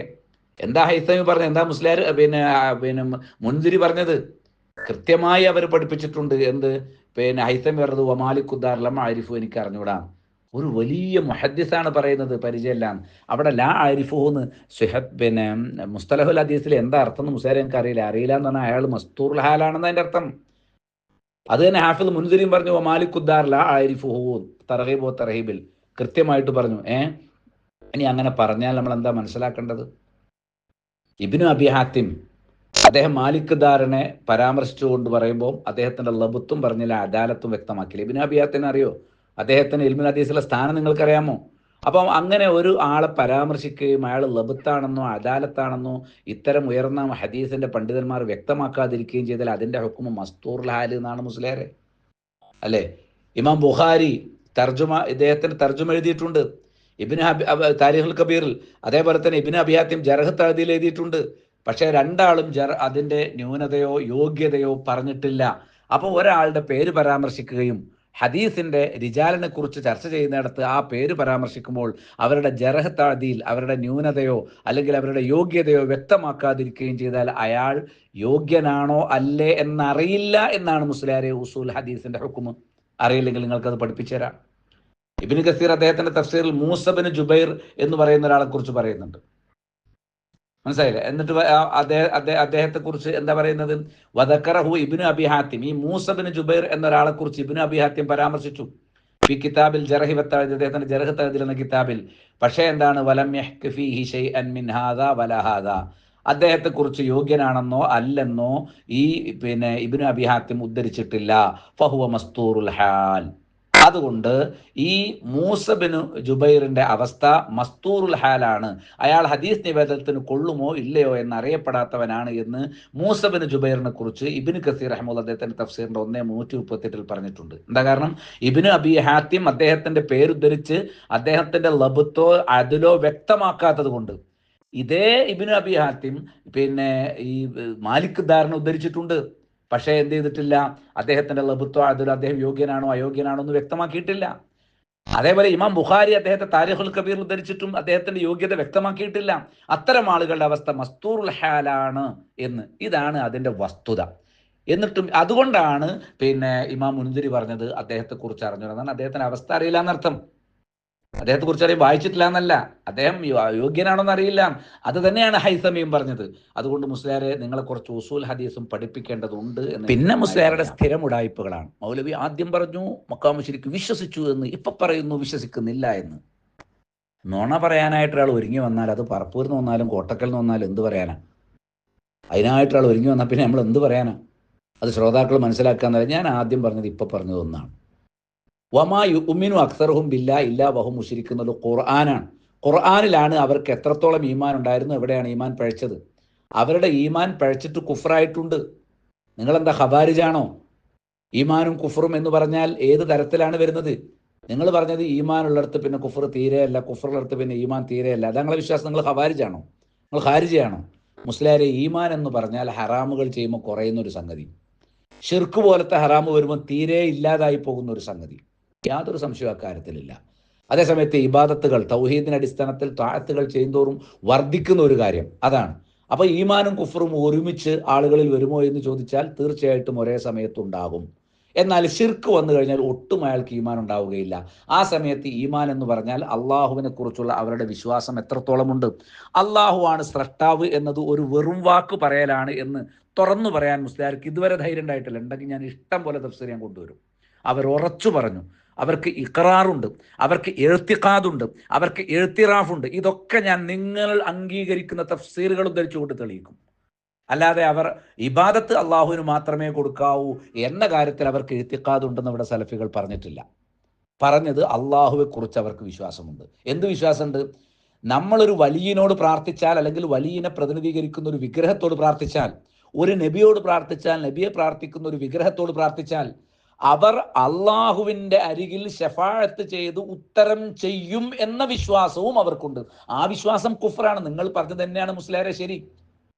എന്താ ഹൈസമി പറഞ്ഞത് എന്താ മുസ്ലിയാർ പിന്നെ പിന്നെ മുൻസിരി പറഞ്ഞത്? കൃത്യമായി അവർ പഠിപ്പിച്ചിട്ടുണ്ട് എന്ത്? പിന്നെ ഹൈസമി പറഞ്ഞത് ഒമാലിക്കുദ്ദാറിലമ്മ ആരിഫു എനിക്ക് അറിഞ്ഞൂടാ ഒരു വലിയ മുഹദ്ദിസാണ് പറയുന്നത് പരിചയമെല്ലാം അവിടെ ലാ ആരിഫുന്ന് സുഹദ് പിന്നെ മുസ്തലഹുൽ ഹദീസിൽ എന്താ അർത്ഥം എന്ന് മുസാരി എനിക്ക് അറിയില്ല. അറിയില്ല എന്ന് പറഞ്ഞാൽ അയാൾ മസ്തൂർ ഹാലാണെന്ന് അതിന്റെ അർത്ഥം. അത് തന്നെ ഹാഫിദ് മുൻസിരിയും പറഞ്ഞു "വ മാലിക്കുദ്ദാർ ലാ ആരിഫുഹു തറഹീബോ തറഹീബിൽ കൃത്യമായിട്ട് പറഞ്ഞു. ഏ? ഇനി അങ്ങനെ പറഞ്ഞാൽ നമ്മൾ എന്താ മനസ്സിലാക്കേണ്ടത്? ഇബിനു അബി ഹാത്തിം അദ്ദേഹം മാലിക്കുദാറിനെ പരാമർശിച്ചുകൊണ്ട് പറയുമ്പോൾ അദ്ദേഹത്തിന്റെ ലബുത്തും പറഞ്ഞില്ല അദാലത്തും വ്യക്തമാക്കില്ല ഇബിനു അബി ഹാത്തിനെ അറിയോ? അദ്ദേഹത്തിന് ഇൽമുൽ ഹദീസിലെ സ്ഥാനം നിങ്ങൾക്കറിയാമോ? അപ്പം അങ്ങനെ ഒരു ആളെ പരാമർശിക്കുകയും അയാൾ ലബത്താണെന്നോ അദാലത്താണെന്നോ ഇത്തരം ഉയർന്ന ഹദീസിന്റെ പണ്ഡിതന്മാർ വ്യക്തമാക്കാതിരിക്കുകയും ചെയ്താൽ അതിന്റെ ഹുക്കുമ മസ്തൂർ ഹാൽ എന്നാണ് മുസ്ലിയാരെ അല്ലേ? ഇമാം ബുഹാരി തർജുമ ഇദ്ദേഹത്തിന് തർജുമ എഴുതിയിട്ടുണ്ട്. ഇബിന് താരിഖുൽ കബീറിൽ. അതേപോലെ തന്നെ ഇബിന് അഭിയാത്യം ജർഹ് തഹദിയിൽ എഴുതിയിട്ടുണ്ട്. പക്ഷേ രണ്ടാളും ജർ അതിന്റെ ന്യൂനതയോ യോഗ്യതയോ പറഞ്ഞിട്ടില്ല. അപ്പോൾ ഒരാളുടെ പേര് പരാമർശിക്കുകയും ഹദീസിന്റെ രിജാലിനെ കുറിച്ച് ചർച്ച ചെയ്യുന്നിടത്ത് ആ പേര് പരാമർശിക്കുമ്പോൾ അവരുടെ ജറഹ് താഴ്തിയിൽ അവരുടെ ന്യൂനതയോ അല്ലെങ്കിൽ അവരുടെ യോഗ്യതയോ വ്യക്തമാക്കാതിരിക്കുകയും ചെയ്താൽ അയാൾ യോഗ്യനാണോ അല്ലേ എന്നറിയില്ല എന്നാണ് മുസ്ലിയാരെ ഉസൂൽ ഹദീസിന്റെ ഹുക്കുമ് അറിയില്ലെങ്കിൽ നിങ്ങൾക്കത് പഠിപ്പിച്ചു തരാം. ഇബിന് കസീർ അദ്ദേഹത്തിന്റെ തഫ്സീറിൽ മൂസബിന് ജുബൈർ എന്ന് പറയുന്ന ഒരാളെ കുറിച്ച് പറയുന്നുണ്ട്. മനസ്സിലായില്ലേ? എന്നിട്ട് അദ്ദേഹത്തെ കുറിച്ച് എന്താ പറയുന്നത്? വദക്കറഹു ഇബിനു അബിഹാത്യം ഈ മൂസബിന് ജുബൈർ എന്നൊരാളെ കുറിച്ച് ഇബിനു അബിഹാത്യം പരാമർശിച്ചു. ഈ കിതാബിൽ ജറഹി വത്താഴ് അദ്ദേഹത്തിന്റെ ജറഹ് തഴുതിൽ എന്ന കിതാബിൽ. പക്ഷേ എന്താണ്? വലം അദ്ദേഹത്തെ കുറിച്ച് യോഗ്യനാണെന്നോ അല്ലെന്നോ ഈ പിന്നെ ഇബിനു അബിഹാത്യം ഉദ്ധരിച്ചിട്ടില്ല. ഫഹുവ മസ്തൂറുൽ ഹാൽ. അതുകൊണ്ട് ഈ മൂസബിനു ജുബൈറിന്റെ അവസ്ഥ മസ്തൂറുൽ ഹാലാണ്. അയാൾ ഹദീസ് നിവേദനത്തിന് കൊള്ളുമോ ഇല്ലയോ എന്ന് അറിയപ്പെടാത്തവനാണ് എന്ന് മൂസബിന് ജുബൈറിനെ കുറിച്ച് ഇബിന് കസീർ അഹമ്മദ് അദ്ദേഹത്തിന്റെ തഫ്സീറിന്റെ ഒന്നേ നൂറ്റി മുപ്പത്തെട്ടിൽ പറഞ്ഞിട്ടുണ്ട്. എന്താ കാരണം? ഇബിന് അബി ഹാത്തിം അദ്ദേഹത്തിന്റെ പേരുദ്ധരിച്ച് അദ്ദേഹത്തിന്റെ ലബത്തോ അതിലോ വ്യക്തമാക്കാത്തത് കൊണ്ട്. ഇതേ ഇബിന് അബി ഹാത്തിം പിന്നെ ഈ മാലിക് ധാരണ ഉദ്ധരിച്ചിട്ടുണ്ട്. പക്ഷേ എന്ത് ചെയ്തിട്ടില്ല? അദ്ദേഹത്തിന്റെ ലബുത്വ അതിൽ അദ്ദേഹം യോഗ്യനാണോ അയോഗ്യനാണോ എന്ന് വ്യക്തമാക്കിയിട്ടില്ല. അതേപോലെ ഇമാം ബുഖാരി അദ്ദേഹത്തെ താരിഖുൽ കബീർ ഉദ്ധരിച്ചിട്ടും അദ്ദേഹത്തിന്റെ യോഗ്യത വ്യക്തമാക്കിയിട്ടില്ല. അത്തരം ആളുകളുടെ അവസ്ഥ മസ്തൂറുൽ ഹാലാണ് എന്ന്. ഇതാണ് അതിന്റെ വസ്തുത. എന്നിട്ടും അതുകൊണ്ടാണ് പിന്നെ ഇമാം മുൻതിരി പറഞ്ഞത് അദ്ദേഹത്തെ കുറിച്ച് അറിഞ്ഞു എന്നാണ് അദ്ദേഹത്തിന്റെ അവസ്ഥ അറിയില്ല എന്നർത്ഥം. അദ്ദേഹത്തെ കുറിച്ച് അറിയാൻ വായിച്ചിട്ടില്ല എന്നല്ല അദ്ദേഹം യോഗ്യനാണോ യോഗ്യനാണോന്ന് അറിയില്ല. അത് തന്നെയാണ് ഹൈസമിയും പറഞ്ഞത്. അതുകൊണ്ട് മുസ്ലിയാരെ നിങ്ങളെ കുറച്ച് ഉസൂൽ ഹദീസും പഠിപ്പിക്കേണ്ടതുണ്ട് എന്ന് പിന്നെ മുസ്ലിയാരുടെ സ്ഥിരം ഉടായ്പകളാണ് മൗലവി ആദ്യം പറഞ്ഞു മക്കാമുശരിക്ക് വിശ്വസിച്ചു എന്ന്. ഇപ്പൊ പറയുന്നു വിശ്വസിക്കുന്നില്ല എന്ന്. നുണ പറയാനായിട്ട് ഒരാൾ ഒരുങ്ങി വന്നാൽ അത് പറപ്പൂരിൽ നിന്ന് വന്നാലും കോട്ടക്കൽ നിന്ന് വന്നാലും എന്ത് പറയാനാ? അതിനായിട്ട് ഒരാൾ ഒരുങ്ങി വന്നാൽ പിന്നെ നമ്മൾ എന്ത് പറയാനാ? അത് ശ്രോതാക്കൾ മനസ്സിലാക്കാന്നല്ല. ഞാൻ ആദ്യം പറഞ്ഞത് ഇപ്പൊ പറഞ്ഞത് ഒന്നാണ്. വമാ ഉമ്മിനു അക്സർഹും ബില്ല ഇല്ല വഹു മുഷിരിക്കുന്നത് ഖുർആനാണ്. ഖുർആാനിലാണ് അവർക്ക് എത്രത്തോളം ഈമാൻ ഉണ്ടായിരുന്നു എവിടെയാണ് ഈമാൻ പഴച്ചത്? അവരുടെ ഈമാൻ പഴച്ചിട്ട് കുഫറായിട്ടുണ്ട് നിങ്ങളെന്താ ഹബാരിജാണോ ഈമാനും കുഫറും എന്ന് പറഞ്ഞാൽ ഏത് തരത്തിലാണ് വരുന്നത്? നിങ്ങൾ പറഞ്ഞത് ഈമാൻ ഉള്ളിടത്ത് പിന്നെ കുഫർ തീരെയല്ല കുഫറുള്ളിടത്ത് പിന്നെ ഈമാൻ തീരെയല്ല. അതാ നിങ്ങളെ വിശ്വാസം നിങ്ങൾ ഹവാരിജാണോ നിങ്ങൾ ഹാരിജയാണോ മുസ്ലിയാരെ ഈമാൻ എന്ന് പറഞ്ഞാൽ ഹറാമുകൾ ചെയ്യുമ്പോൾ കുറയുന്ന ഒരു സംഗതി. ഷിർക്ക് പോലത്തെ ഹറാമ് വരുമ്പോൾ തീരെ ഇല്ലാതായി പോകുന്ന ഒരു സംഗതി. യാതൊരു സംശയവും അക്കാര്യത്തിലില്ല. അതേസമയത്ത് ഇബാദത്തുകൾ തൗഹീദിന്റെ അടിസ്ഥാനത്തിൽ താഴത്തുകൾ ചെയ്യുന്തോറും വർദ്ധിക്കുന്ന ഒരു കാര്യം അതാണ്. അപ്പൊ ഈമാനും കുഫറും ഒരുമിച്ച് ആളുകളിൽ വരുമോ എന്ന് ചോദിച്ചാൽ തീർച്ചയായിട്ടും ഒരേ സമയത്തുണ്ടാകും. എന്നാൽ ശിർക്ക് വന്നു കഴിഞ്ഞാൽ ഒട്ടും അയാൾക്ക് ഈമാൻ ഉണ്ടാവുകയില്ല. ആ സമയത്ത് ഈമാൻ എന്ന് പറഞ്ഞാൽ അള്ളാഹുവിനെ കുറിച്ചുള്ള അവരുടെ വിശ്വാസം എത്രത്തോളമുണ്ട്? അള്ളാഹു ആണ് സ്രഷ്ടാവ് എന്നത് ഒരു വെറും വാക്ക് പറയലാണ് എന്ന് തുറന്നു പറയാൻ മുസ്ലിയാർക്ക് ഇതുവരെ ധൈര്യം ഉണ്ടായിട്ടില്ല. ഉണ്ടെങ്കിൽ ഞാൻ ഇഷ്ടം പോലെ തഫ്സീർ ഞാൻ കൊണ്ടുവരും. അവർ ഉറച്ചു പറഞ്ഞു. അവർക്ക് ഇഖറാറുണ്ട് അവർക്ക് എഴുത്തിക്കാതുണ്ട് അവർക്ക് എഴുത്തിറാഫുണ്ട്. ഇതൊക്കെ ഞാൻ നിങ്ങൾ അംഗീകരിക്കുന്ന തഫ്സീറുകൾ ഉദ്ധരിച്ചുകൊണ്ട് തെളിയിക്കും. അല്ലാതെ അവർ ഇബാദത്ത് അള്ളാഹുവിന് മാത്രമേ കൊടുക്കാവൂ എന്ന കാര്യത്തിൽ അവർക്ക് എഴുത്തിക്കാതുണ്ടെന്ന് ഇവിടെ സലഫികൾ പറഞ്ഞിട്ടില്ല. പറഞ്ഞത് അള്ളാഹുവെ കുറിച്ച് അവർക്ക് വിശ്വാസമുണ്ട്. എന്ത് വിശ്വാസമുണ്ട്? നമ്മളൊരു വലിയനോട് പ്രാർത്ഥിച്ചാൽ അല്ലെങ്കിൽ വലിയനെ പ്രതിനിധീകരിക്കുന്ന ഒരു വിഗ്രഹത്തോട് പ്രാർത്ഥിച്ചാൽ ഒരു നബിയോട് പ്രാർത്ഥിച്ചാൽ നബിയെ പ്രാർത്ഥിക്കുന്ന ഒരു വിഗ്രഹത്തോട് പ്രാർത്ഥിച്ചാൽ അവർ അള്ളാഹുവിന്റെ അരികിൽ ശഫാഴത്ത് ചെയ്ത് ഉത്തരം ചെയ്യും എന്ന വിശ്വാസവും അവർക്കുണ്ട്. ആ വിശ്വാസം കുഫറാണ് നിങ്ങൾ പറഞ്ഞത് തന്നെയാണ് മുസ്ലിയാരെ ശരി.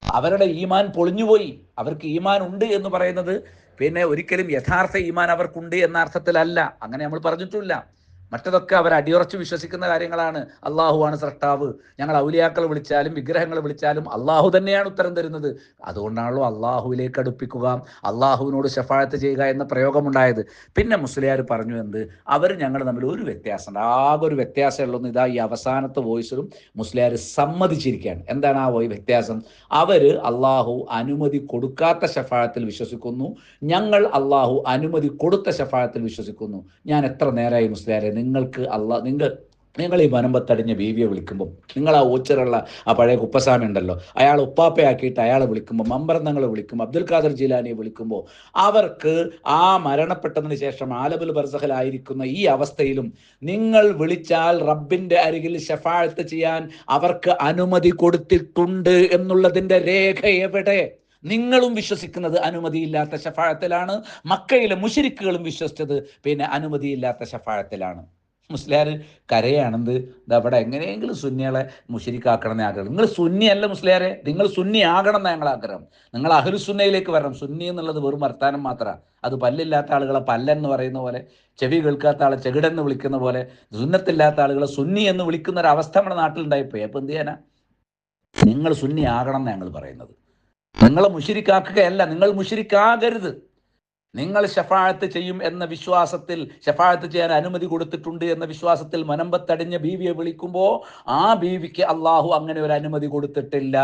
അവരുടെ ഈമാൻ പൊളിഞ്ഞുപോയി. അവർക്ക് ഈമാൻ ഉണ്ട് എന്ന് പറയുന്നത് പിന്നെ ഒരിക്കലും യഥാർത്ഥ ഈമാൻ അവർക്കുണ്ട് എന്ന അർത്ഥത്തിലല്ല. അങ്ങനെ നമ്മൾ പറഞ്ഞിട്ടില്ല. മറ്റതൊക്കെ അവർ അടിയുറച്ച് വിശ്വസിക്കുന്ന കാര്യങ്ങളാണ്. അള്ളാഹുവാണ് സൃഷ്ടാവ് ഞങ്ങൾ ഔലിയാക്കൾ വിളിച്ചാലും വിഗ്രഹങ്ങൾ വിളിച്ചാലും അള്ളാഹു തന്നെയാണ് ഉത്തരം തരുന്നത്. അതുകൊണ്ടാണല്ലോ അള്ളാഹുവിലേക്ക് അടുപ്പിക്കുക അള്ളാഹുവിനോട് ഷഫാഴത്ത് ചെയ്യുക എന്ന പ്രയോഗമുണ്ടായത്. പിന്നെ മുസ്ലിയാർ പറഞ്ഞു എന്ത്? അവർ ഞങ്ങൾ തമ്മിൽ ഒരു വ്യത്യാസമുണ്ട് ആകെ ഒരു വ്യത്യാസമുള്ളൂ ഇതാ ഈ അവസാനത്തെ വോയിസിലും മുസ്ലിയാർ സമ്മതിച്ചിരിക്കുകയാണ്. എന്താണ് ആ വോയി വ്യത്യാസം? അവർ അള്ളാഹു അനുമതി കൊടുക്കാത്ത ഷഫാഴത്തിൽ വിശ്വസിക്കുന്നു. ഞങ്ങൾ അള്ളാഹു അനുമതി കൊടുത്ത ഷഫാഴത്തിൽ വിശ്വസിക്കുന്നു. ഞാൻ എത്ര നേരമായി മുസ്ലിയാരെ നിങ്ങൾക്ക് അല്ല നിങ്ങൾ നിങ്ങൾ ഈ വനമ്പത്തടിഞ്ഞ ബീവിയെ വിളിക്കുമ്പോൾ നിങ്ങൾ ആ ഊച്ചറുള്ള ആ പഴയ കുപ്പസാമി ഉണ്ടല്ലോ അയാൾ ഉപ്പാപ്പയാക്കിയിട്ട് അയാളെ വിളിക്കുമ്പോൾ മമ്പറന്നങ്ങൾ വിളിക്കുമ്പോൾ അബ്ദുൽ ഖാദർ ജിലാനിയെ വിളിക്കുമ്പോൾ അവർക്ക് ആ മരണപ്പെട്ടതിന് ശേഷം ആലബുൽ ബർസഹലായിരിക്കുന്ന ഈ അവസ്ഥയിലും നിങ്ങൾ വിളിച്ചാൽ റബ്ബിന്റെ അരികിൽ ഷഫാഴത്ത് ചെയ്യാൻ അവർക്ക് അനുമതി കൊടുത്തിട്ടുണ്ട് എന്നുള്ളതിന്റെ രേഖ എവിടെ? നിങ്ങളും വിശ്വസിക്കുന്നത് അനുമതിയില്ലാത്ത ശഫാഴത്തിലാണ്. മക്കയിലെ മുഷിരിക്കുകളും വിശ്വസിച്ചത് പിന്നെ അനുമതിയില്ലാത്ത ശഫാഴത്തിലാണ്. മുസ്ലിയാർ കരയാണെന്ത്? അവിടെ എങ്ങനെയെങ്കിലും സുന്നികളെ മുഷിരിക്കാക്കണം ആഗ്രഹം. നിങ്ങൾ സുന്നി അല്ല മുസ്ലിയാരെ. നിങ്ങൾ സുന്നി ആകണം എന്നാണ് ഞങ്ങൾ ആഗ്രഹം. നിങ്ങൾ അഹ്ലുസുന്നയിലേക്ക് വരണം. സുന്നി എന്നുള്ളത് വെറും വർത്താനം മാത്രമാണ് അത് പല്ലില്ലാത്ത ആളുകളെ പല്ലെന്ന് പറയുന്ന പോലെ ചെവി കേൾക്കാത്ത ആളെ ചെകിടെന്ന് വിളിക്കുന്ന പോലെ സുന്നത്തില്ലാത്ത ആളുകളെ സുന്നി എന്ന് വിളിക്കുന്ന ഒരു അവസ്ഥ നമ്മുടെ നാട്ടിലുണ്ടായിപ്പോയി അപ്പം എന്ത് ചെയ്യാനാ? നിങ്ങൾ സുന്നി ആകണം എന്നാണ് ഞങ്ങൾ പറയുന്നത്. നിങ്ങളെ മുഷിരിക്കാക്കുകയല്ല നിങ്ങൾ മുഷിരിക്കാകരുത്. നിങ്ങൾ ഷഫാഴത്ത് ചെയ്യും എന്ന വിശ്വാസത്തിൽ ഷഫാഴത്ത് ചെയ്യാൻ അനുമതി കൊടുത്തിട്ടുണ്ട് എന്ന വിശ്വാസത്തിൽ മനമ്പത്തടിഞ്ഞ ബീവിയെ വിളിക്കുമ്പോൾ ആ ബീവിക്ക് അള്ളാഹു അങ്ങനെ ഒരു അനുമതി കൊടുത്തിട്ടില്ല.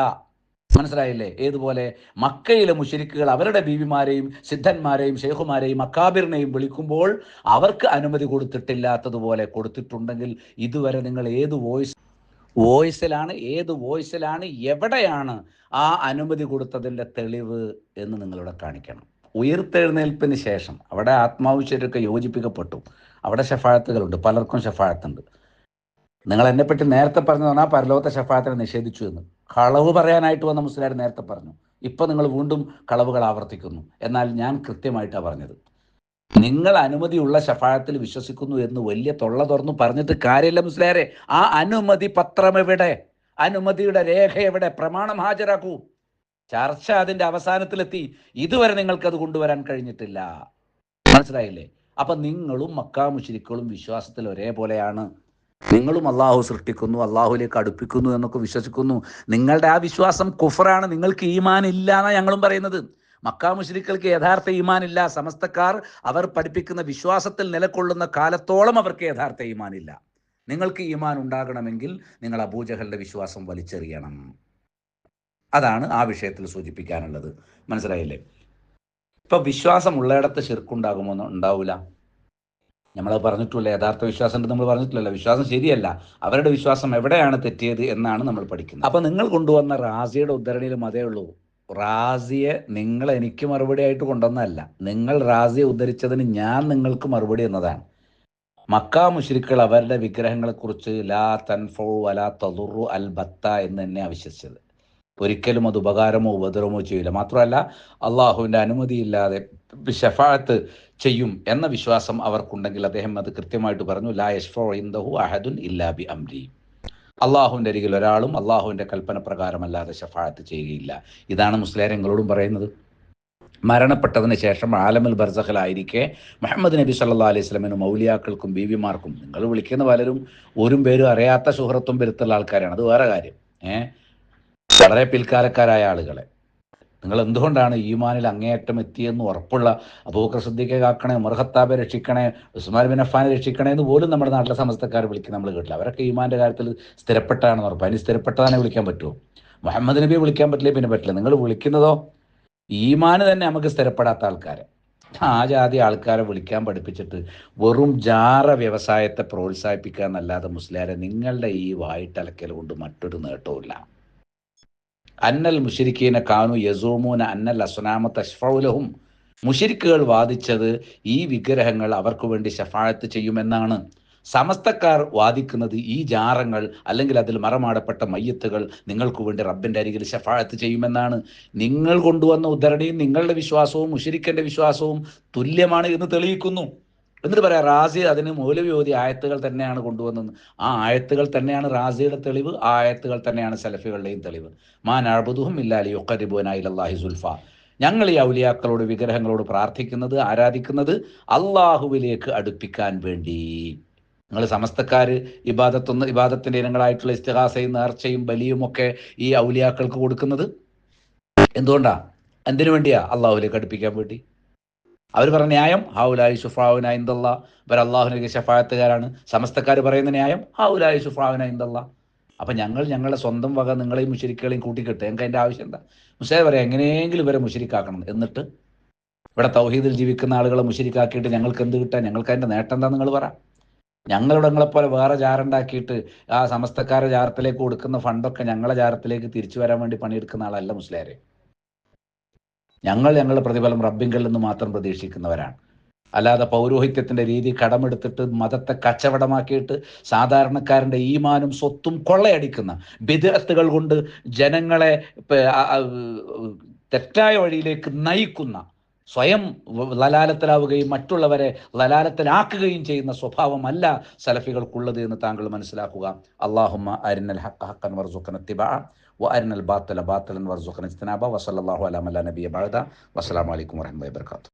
മനസ്സിലായില്ലേ? ഏതുപോലെ? മക്കയിലെ മുഷരിക്കുകൾ അവരുടെ ബീവിമാരെയും സിദ്ധന്മാരെയും ഷെയ്ഖുമാരെയും അക്കാബിറിനെയും വിളിക്കുമ്പോൾ അവർക്ക് അനുമതി കൊടുത്തിട്ടില്ലാത്തതുപോലെ കൊടുത്തിട്ടുണ്ടെങ്കിൽ ഇതുവരെ നിങ്ങൾ ഏത് വോയിസ് വോയിസിലാണ് ഏത് വോയിസിലാണ് എവിടെയാണ് ആ അനുമതി കൊടുത്തതിന്റെ തെളിവ് എന്ന് നിങ്ങളിവിടെ കാണിക്കണം. ഉയർത്തെഴുന്നേൽപ്പിന് ശേഷം അവിടെ ആത്മാവിശ്വരൊക്കെ യോജിപ്പിക്കപ്പെട്ടു. അവിടെ ഷഫാഴത്തുകളുണ്ട് പലർക്കും ഷഫാഴത്തുണ്ട് നിങ്ങൾ എന്നെ എന്നെപ്പറ്റി നേരത്തെ പറഞ്ഞു പറഞ്ഞാൽ പരലോകത്തെ ഷഫാഴത്തിനെ നിഷേധിച്ചു എന്ന്. കളവ് പറയാനായിട്ട് വന്ന മുസ്ലിം നേരത്തെ പറഞ്ഞു. ഇപ്പം നിങ്ങൾ വീണ്ടും കളവുകൾ ആവർത്തിക്കുന്നു. എന്നാൽ ഞാൻ കൃത്യമായിട്ടാണ് പറഞ്ഞത്. നിങ്ങൾ അനുമതിയുള്ള ഷഫാഴത്തിൽ വിശ്വസിക്കുന്നു എന്ന് വലിയ തൊള്ള തുറന്നു പറഞ്ഞിട്ട് കാര്യമില്ല മുസ്ലിയാരെ. ആ അനുമതി പത്രം എവിടെ? അനുമതിയുടെ രേഖ എവിടെ? പ്രമാണം ഹാജരാക്കൂ. ചർച്ച അതിന്റെ അവസാനത്തിലെത്തി. ഇതുവരെ നിങ്ങൾക്ക് അത് കൊണ്ടുവരാൻ കഴിഞ്ഞിട്ടില്ല. മനസ്സിലായില്ലേ? അപ്പൊ നിങ്ങളും മക്കാ മുഷിരിക്കളും വിശ്വാസത്തിൽ ഒരേപോലെയാണ്. നിങ്ങളും അള്ളാഹു സൃഷ്ടിക്കുന്നു അള്ളാഹുലേക്ക് അടുപ്പിക്കുന്നു എന്നൊക്കെ വിശ്വസിക്കുന്നു. നിങ്ങളുടെ ആ വിശ്വാസം കുഫറാണ്. നിങ്ങൾക്ക് ഈമാൻ ഇല്ല എന്നാണ് ഞങ്ങളും പറയുന്നത്. മക്കാ മുശ്രിക്കൾക്ക് യഥാർത്ഥ ഈമാനില്ല. സമസ്തക്കാർ അവർ പഠിപ്പിക്കുന്ന വിശ്വാസത്തിൽ നിലകൊള്ളുന്ന കാലത്തോളം അവർക്ക് യഥാർത്ഥ ഈമാനില്ല. നിങ്ങൾക്ക് ഈമാൻ ഉണ്ടാകണമെങ്കിൽ നിങ്ങൾ അബൂജഹലിന്റെ വിശ്വാസം വലിച്ചെറിയണം. അതാണ് ആ വിഷയത്തിൽ സൂചിപ്പിക്കാനുള്ളത്. മനസ്സിലായില്ലേ? ഇപ്പൊ വിശ്വാസം ഉള്ളയിടത്ത് ശിർക്കുണ്ടാകുമോ ഉണ്ടാവില്ല നമ്മൾ പറഞ്ഞിട്ടില്ല. യഥാർത്ഥ വിശ്വാസം നമ്മൾ പറഞ്ഞിട്ടില്ലല്ലോ. വിശ്വാസം ശരിയല്ല. അവരുടെ വിശ്വാസം എവിടെയാണ് തെറ്റിയത് എന്നാണ് നമ്മൾ പഠിക്കുന്നത്. അപ്പൊ നിങ്ങൾ കൊണ്ടുവന്ന റാസിയുടെ ഉദ്ധരണിയിലും അതേ ഉള്ളൂ. റാസിയെ നിങ്ങൾ എനിക്ക് മറുപടി ആയിട്ട് കൊണ്ടുവന്നതല്ല. നിങ്ങൾ റാസിയെ ഉദ്ധരിച്ചതിന് ഞാൻ നിങ്ങൾക്ക് മറുപടി എന്നതാണ്. മക്ക മുഷ്രിക്കൾ അവരുടെ വിഗ്രഹങ്ങളെക്കുറിച്ച് ലാ തൻഫോ അലാ തതുറു അൽ ബത്ത എന്ന് തന്നെ അവിശ്വസിച്ചത് ഒരിക്കലും അത് ഉപകാരമോ ഉപദ്രവമോ ചെയ്യില്ല. മാത്രമല്ല അള്ളാഹുവിന്റെ അനുമതിയില്ലാതെ ഷഫാത്ത് ചെയ്യും എന്ന വിശ്വാസം അവർക്കുണ്ടെങ്കിൽ അദ്ദേഹം അത് കൃത്യമായിട്ട് പറഞ്ഞു ലാ യഷ്ഫോ ഇന്ദഹു അഹദുൻ ഇല്ലാ ബി അംരി അള്ളാഹുവിന്റെ അരികിൽ ഒരാളും അള്ളാഹുവിന്റെ കൽപ്പന പ്രകാരമല്ലാതെ ഷഫാഴത്ത് ചെയ്യുകയില്ല. ഇതാണ് മുസ്ലിം നിങ്ങളോടും പറയുന്നത്. മരണപ്പെട്ടതിന് ശേഷം ആലമൽ ബർസഖലായിരിക്കെ മുഹമ്മദ് നബി സല്ലാ അലൈഹി സ്വലമിനും മൗലിയാക്കൾക്കും ബീവിമാർക്കും നിങ്ങൾ വിളിക്കുന്ന പലരും ഒരു പേരും അറിയാത്ത സുഹൃത്തും വരുത്തുള്ള ആൾക്കാരാണ്. അത് വേറെ കാര്യം. ഏഹ് വളരെ പിൽക്കാലക്കാരായ ആളുകളെ. നിങ്ങൾ എന്തുകൊണ്ടാണ് ഈമാനിൽ അങ്ങേയറ്റം എത്തിയെന്ന് ഉറപ്പുള്ള അബൂബക്കർ സിദ്ദീഖെ കാക്കണേ മുർഹത്താബെ രക്ഷിക്കണേ ഉസ്മാൻ ബിൻ അഫാനെ രക്ഷിക്കണേ എന്ന് പോലും നമ്മുടെ നാട്ടിലെ സമസ്തക്കാർ വിളിക്കും നമ്മൾ കേട്ടില്ല. അവരൊക്കെ ഈമാന്റെ കാര്യത്തിൽ സ്ഥിരപ്പെട്ടാണെന്ന് ഉറപ്പ് അതിന് സ്ഥിരപ്പെട്ടതാനെ വിളിക്കാൻ പറ്റുമോ? മുഹമ്മദ് നബിയെ വിളിക്കാൻ പറ്റില്ലേ പിന്നെ പറ്റില്ല. നിങ്ങൾ വിളിക്കുന്നതോ? ഈമാന് തന്നെ നമുക്ക് സ്ഥിരപ്പെടാത്ത ആൾക്കാരെ. ആ ജാതി ആൾക്കാരെ വിളിക്കാൻ പഠിപ്പിച്ചിട്ട് വെറും ജാറ വ്യവസായത്തെ പ്രോത്സാഹിപ്പിക്കുക എന്നല്ലാതെ മുസ്ലിയാരെ നിങ്ങളുടെ ഈ വായിട്ടലക്കൽ കൊണ്ട് മറ്റൊരു നേട്ടവുമില്ല. അന്നൽ മുഷിരിക്കീന കാനു യസോമൂന അന്നൽ അസുനാമ തഷ്ഫൗലഹും മുഷിരിക്കുകൾ വാദിച്ചത് ഈ വിഗ്രഹങ്ങൾ അവർക്ക് വേണ്ടി ഷഫാഴത്ത് ചെയ്യുമെന്നാണ്. സമസ്തക്കാർ വാദിക്കുന്നത് ഈ ജാറങ്ങൾ അല്ലെങ്കിൽ അതിൽ മറമാടപ്പെട്ട മയ്യത്തുകൾ നിങ്ങൾക്ക് വേണ്ടി റബ്ബിന്റെ അരികിൽ ഷഫാഴത്ത് ചെയ്യുമെന്നാണ്. നിങ്ങൾ കൊണ്ടുവന്ന ഉദ്ധരണിയും നിങ്ങളുടെ വിശ്വാസവും മുഷിരിക്കന്റെ വിശ്വാസവും തുല്യമാണ് എന്ന് തെളിയിക്കുന്നു. എന്നിട്ട് പറയാം റാസി അതിന് മൂലവിയോധി ആയത്തുകൾ തന്നെയാണ് കൊണ്ടുവന്നത്. ആ ആയത്തുകൾ തന്നെയാണ് റാസിയുടെ തെളിവ് ആ ആയത്തുകൾ തന്നെയാണ് സലഫികളുടെയും തെളിവ്. മാ അഴബുദുഹും ഇല്ലാലി യുഖരിബുനായി സുൽഫ. ഞങ്ങൾ ഈ ഔലിയാക്കളോട് വിഗ്രഹങ്ങളോട് പ്രാർത്ഥിക്കുന്നത് ആരാധിക്കുന്നത് അള്ളാഹുവിലേക്ക് അടുപ്പിക്കാൻ വേണ്ടി. നിങ്ങൾ സമസ്തക്കാർ ഇബാദത്തൊന്ന് ഇബാദത്തിന്റെ ഇനങ്ങളായിട്ടുള്ള ഇസ്തിഹാസയും നേർച്ചയും ബലിയും ഒക്കെ ഈ ഔലിയാക്കൾക്ക് കൊടുക്കുന്നത് എന്തുകൊണ്ടാണ് എന്തിനു വേണ്ടിയാ അള്ളാഹുലേക്ക് അടുപ്പിക്കാൻ വേണ്ടി? അവർ പറഞ്ഞ ന്യായം ഹൗലായി ഷുഫാവുന ഇന്ദല്ല ഇവർ അള്ളാഹുനൊക്കെ ഷഫായത്തുകാരാണ് സമസ്തക്കാർ പറയുന്ന ന്യായം ഹൗലായി ഷുഫാവുന ഇന്ദല്ല അപ്പൊ ഞങ്ങൾ ഞങ്ങളുടെ സ്വന്തം വക നിങ്ങളെയും മുഷരിക്കുകളെയും കൂട്ടിക്കിട്ട് ഞങ്ങൾക്ക് അതിന്റെ ആവശ്യം എന്താ? മുസേ പറയാം എങ്ങനെയെങ്കിലും ഇവരെ മുഷരിക്കാക്കണം. എന്നിട്ട് ഇവിടെ തൗഹീദിൽ ജീവിക്കുന്ന ആളുകളെ മുഷരിക്കാക്കിയിട്ട് ഞങ്ങൾക്ക് എന്ത് കിട്ടാൻ ഞങ്ങൾക്ക് അതിന്റെ നേട്ടം എന്താ നിങ്ങൾ പറ. ഞങ്ങളിവിടെ നിങ്ങളെപ്പോലെ വേറെ ജാറുണ്ടാക്കിയിട്ട് ആ സമസ്തക്കാരെ ജാരത്തിലേക്ക് കൊടുക്കുന്ന ഫണ്ടൊക്കെ ഞങ്ങളെ ജാരത്തിലേക്ക് തിരിച്ചു വരാൻ വേണ്ടി പണിയെടുക്കുന്ന ആളല്ല മുസ്ലിയാരെ. ഞങ്ങൾ ഞങ്ങളുടെ പ്രതിഫലം റബ്ബിങ്കിൽ നിന്ന് മാത്രം പ്രതീക്ഷിക്കുന്നവരാണ്. അല്ലാതെ പൗരോഹിത്യത്തിന്റെ രീതി കടമെടുത്തിട്ട് മതത്തെ കച്ചവടമാക്കിയിട്ട് സാധാരണക്കാരന്റെ ഈമാനും സ്വത്തും കൊള്ളയടിക്കുന്ന ബിദത്തുകൾ കൊണ്ട് ജനങ്ങളെ തെറ്റായ വഴിയിലേക്ക് നയിക്കുന്ന സ്വയം ലലാലത്തിലാവുകയും മറ്റുള്ളവരെ ലലാലത്തിലാക്കുകയും ചെയ്യുന്ന സ്വഭാവമല്ല സലഫികൾക്കുള്ളത് എന്ന് താങ്കൾ മനസ്സിലാക്കുക. അള്ളാഹുമ്മ അരിനൽ ഹക്ക ഹക്കൻ വർസുഖനത്തിബ തിബാ وأرنا الباطل باطلا وارزقنا اجتنابه وصلى الله على من لا نبي بعده. والسلام عليكم ورحمة الله وبركاته.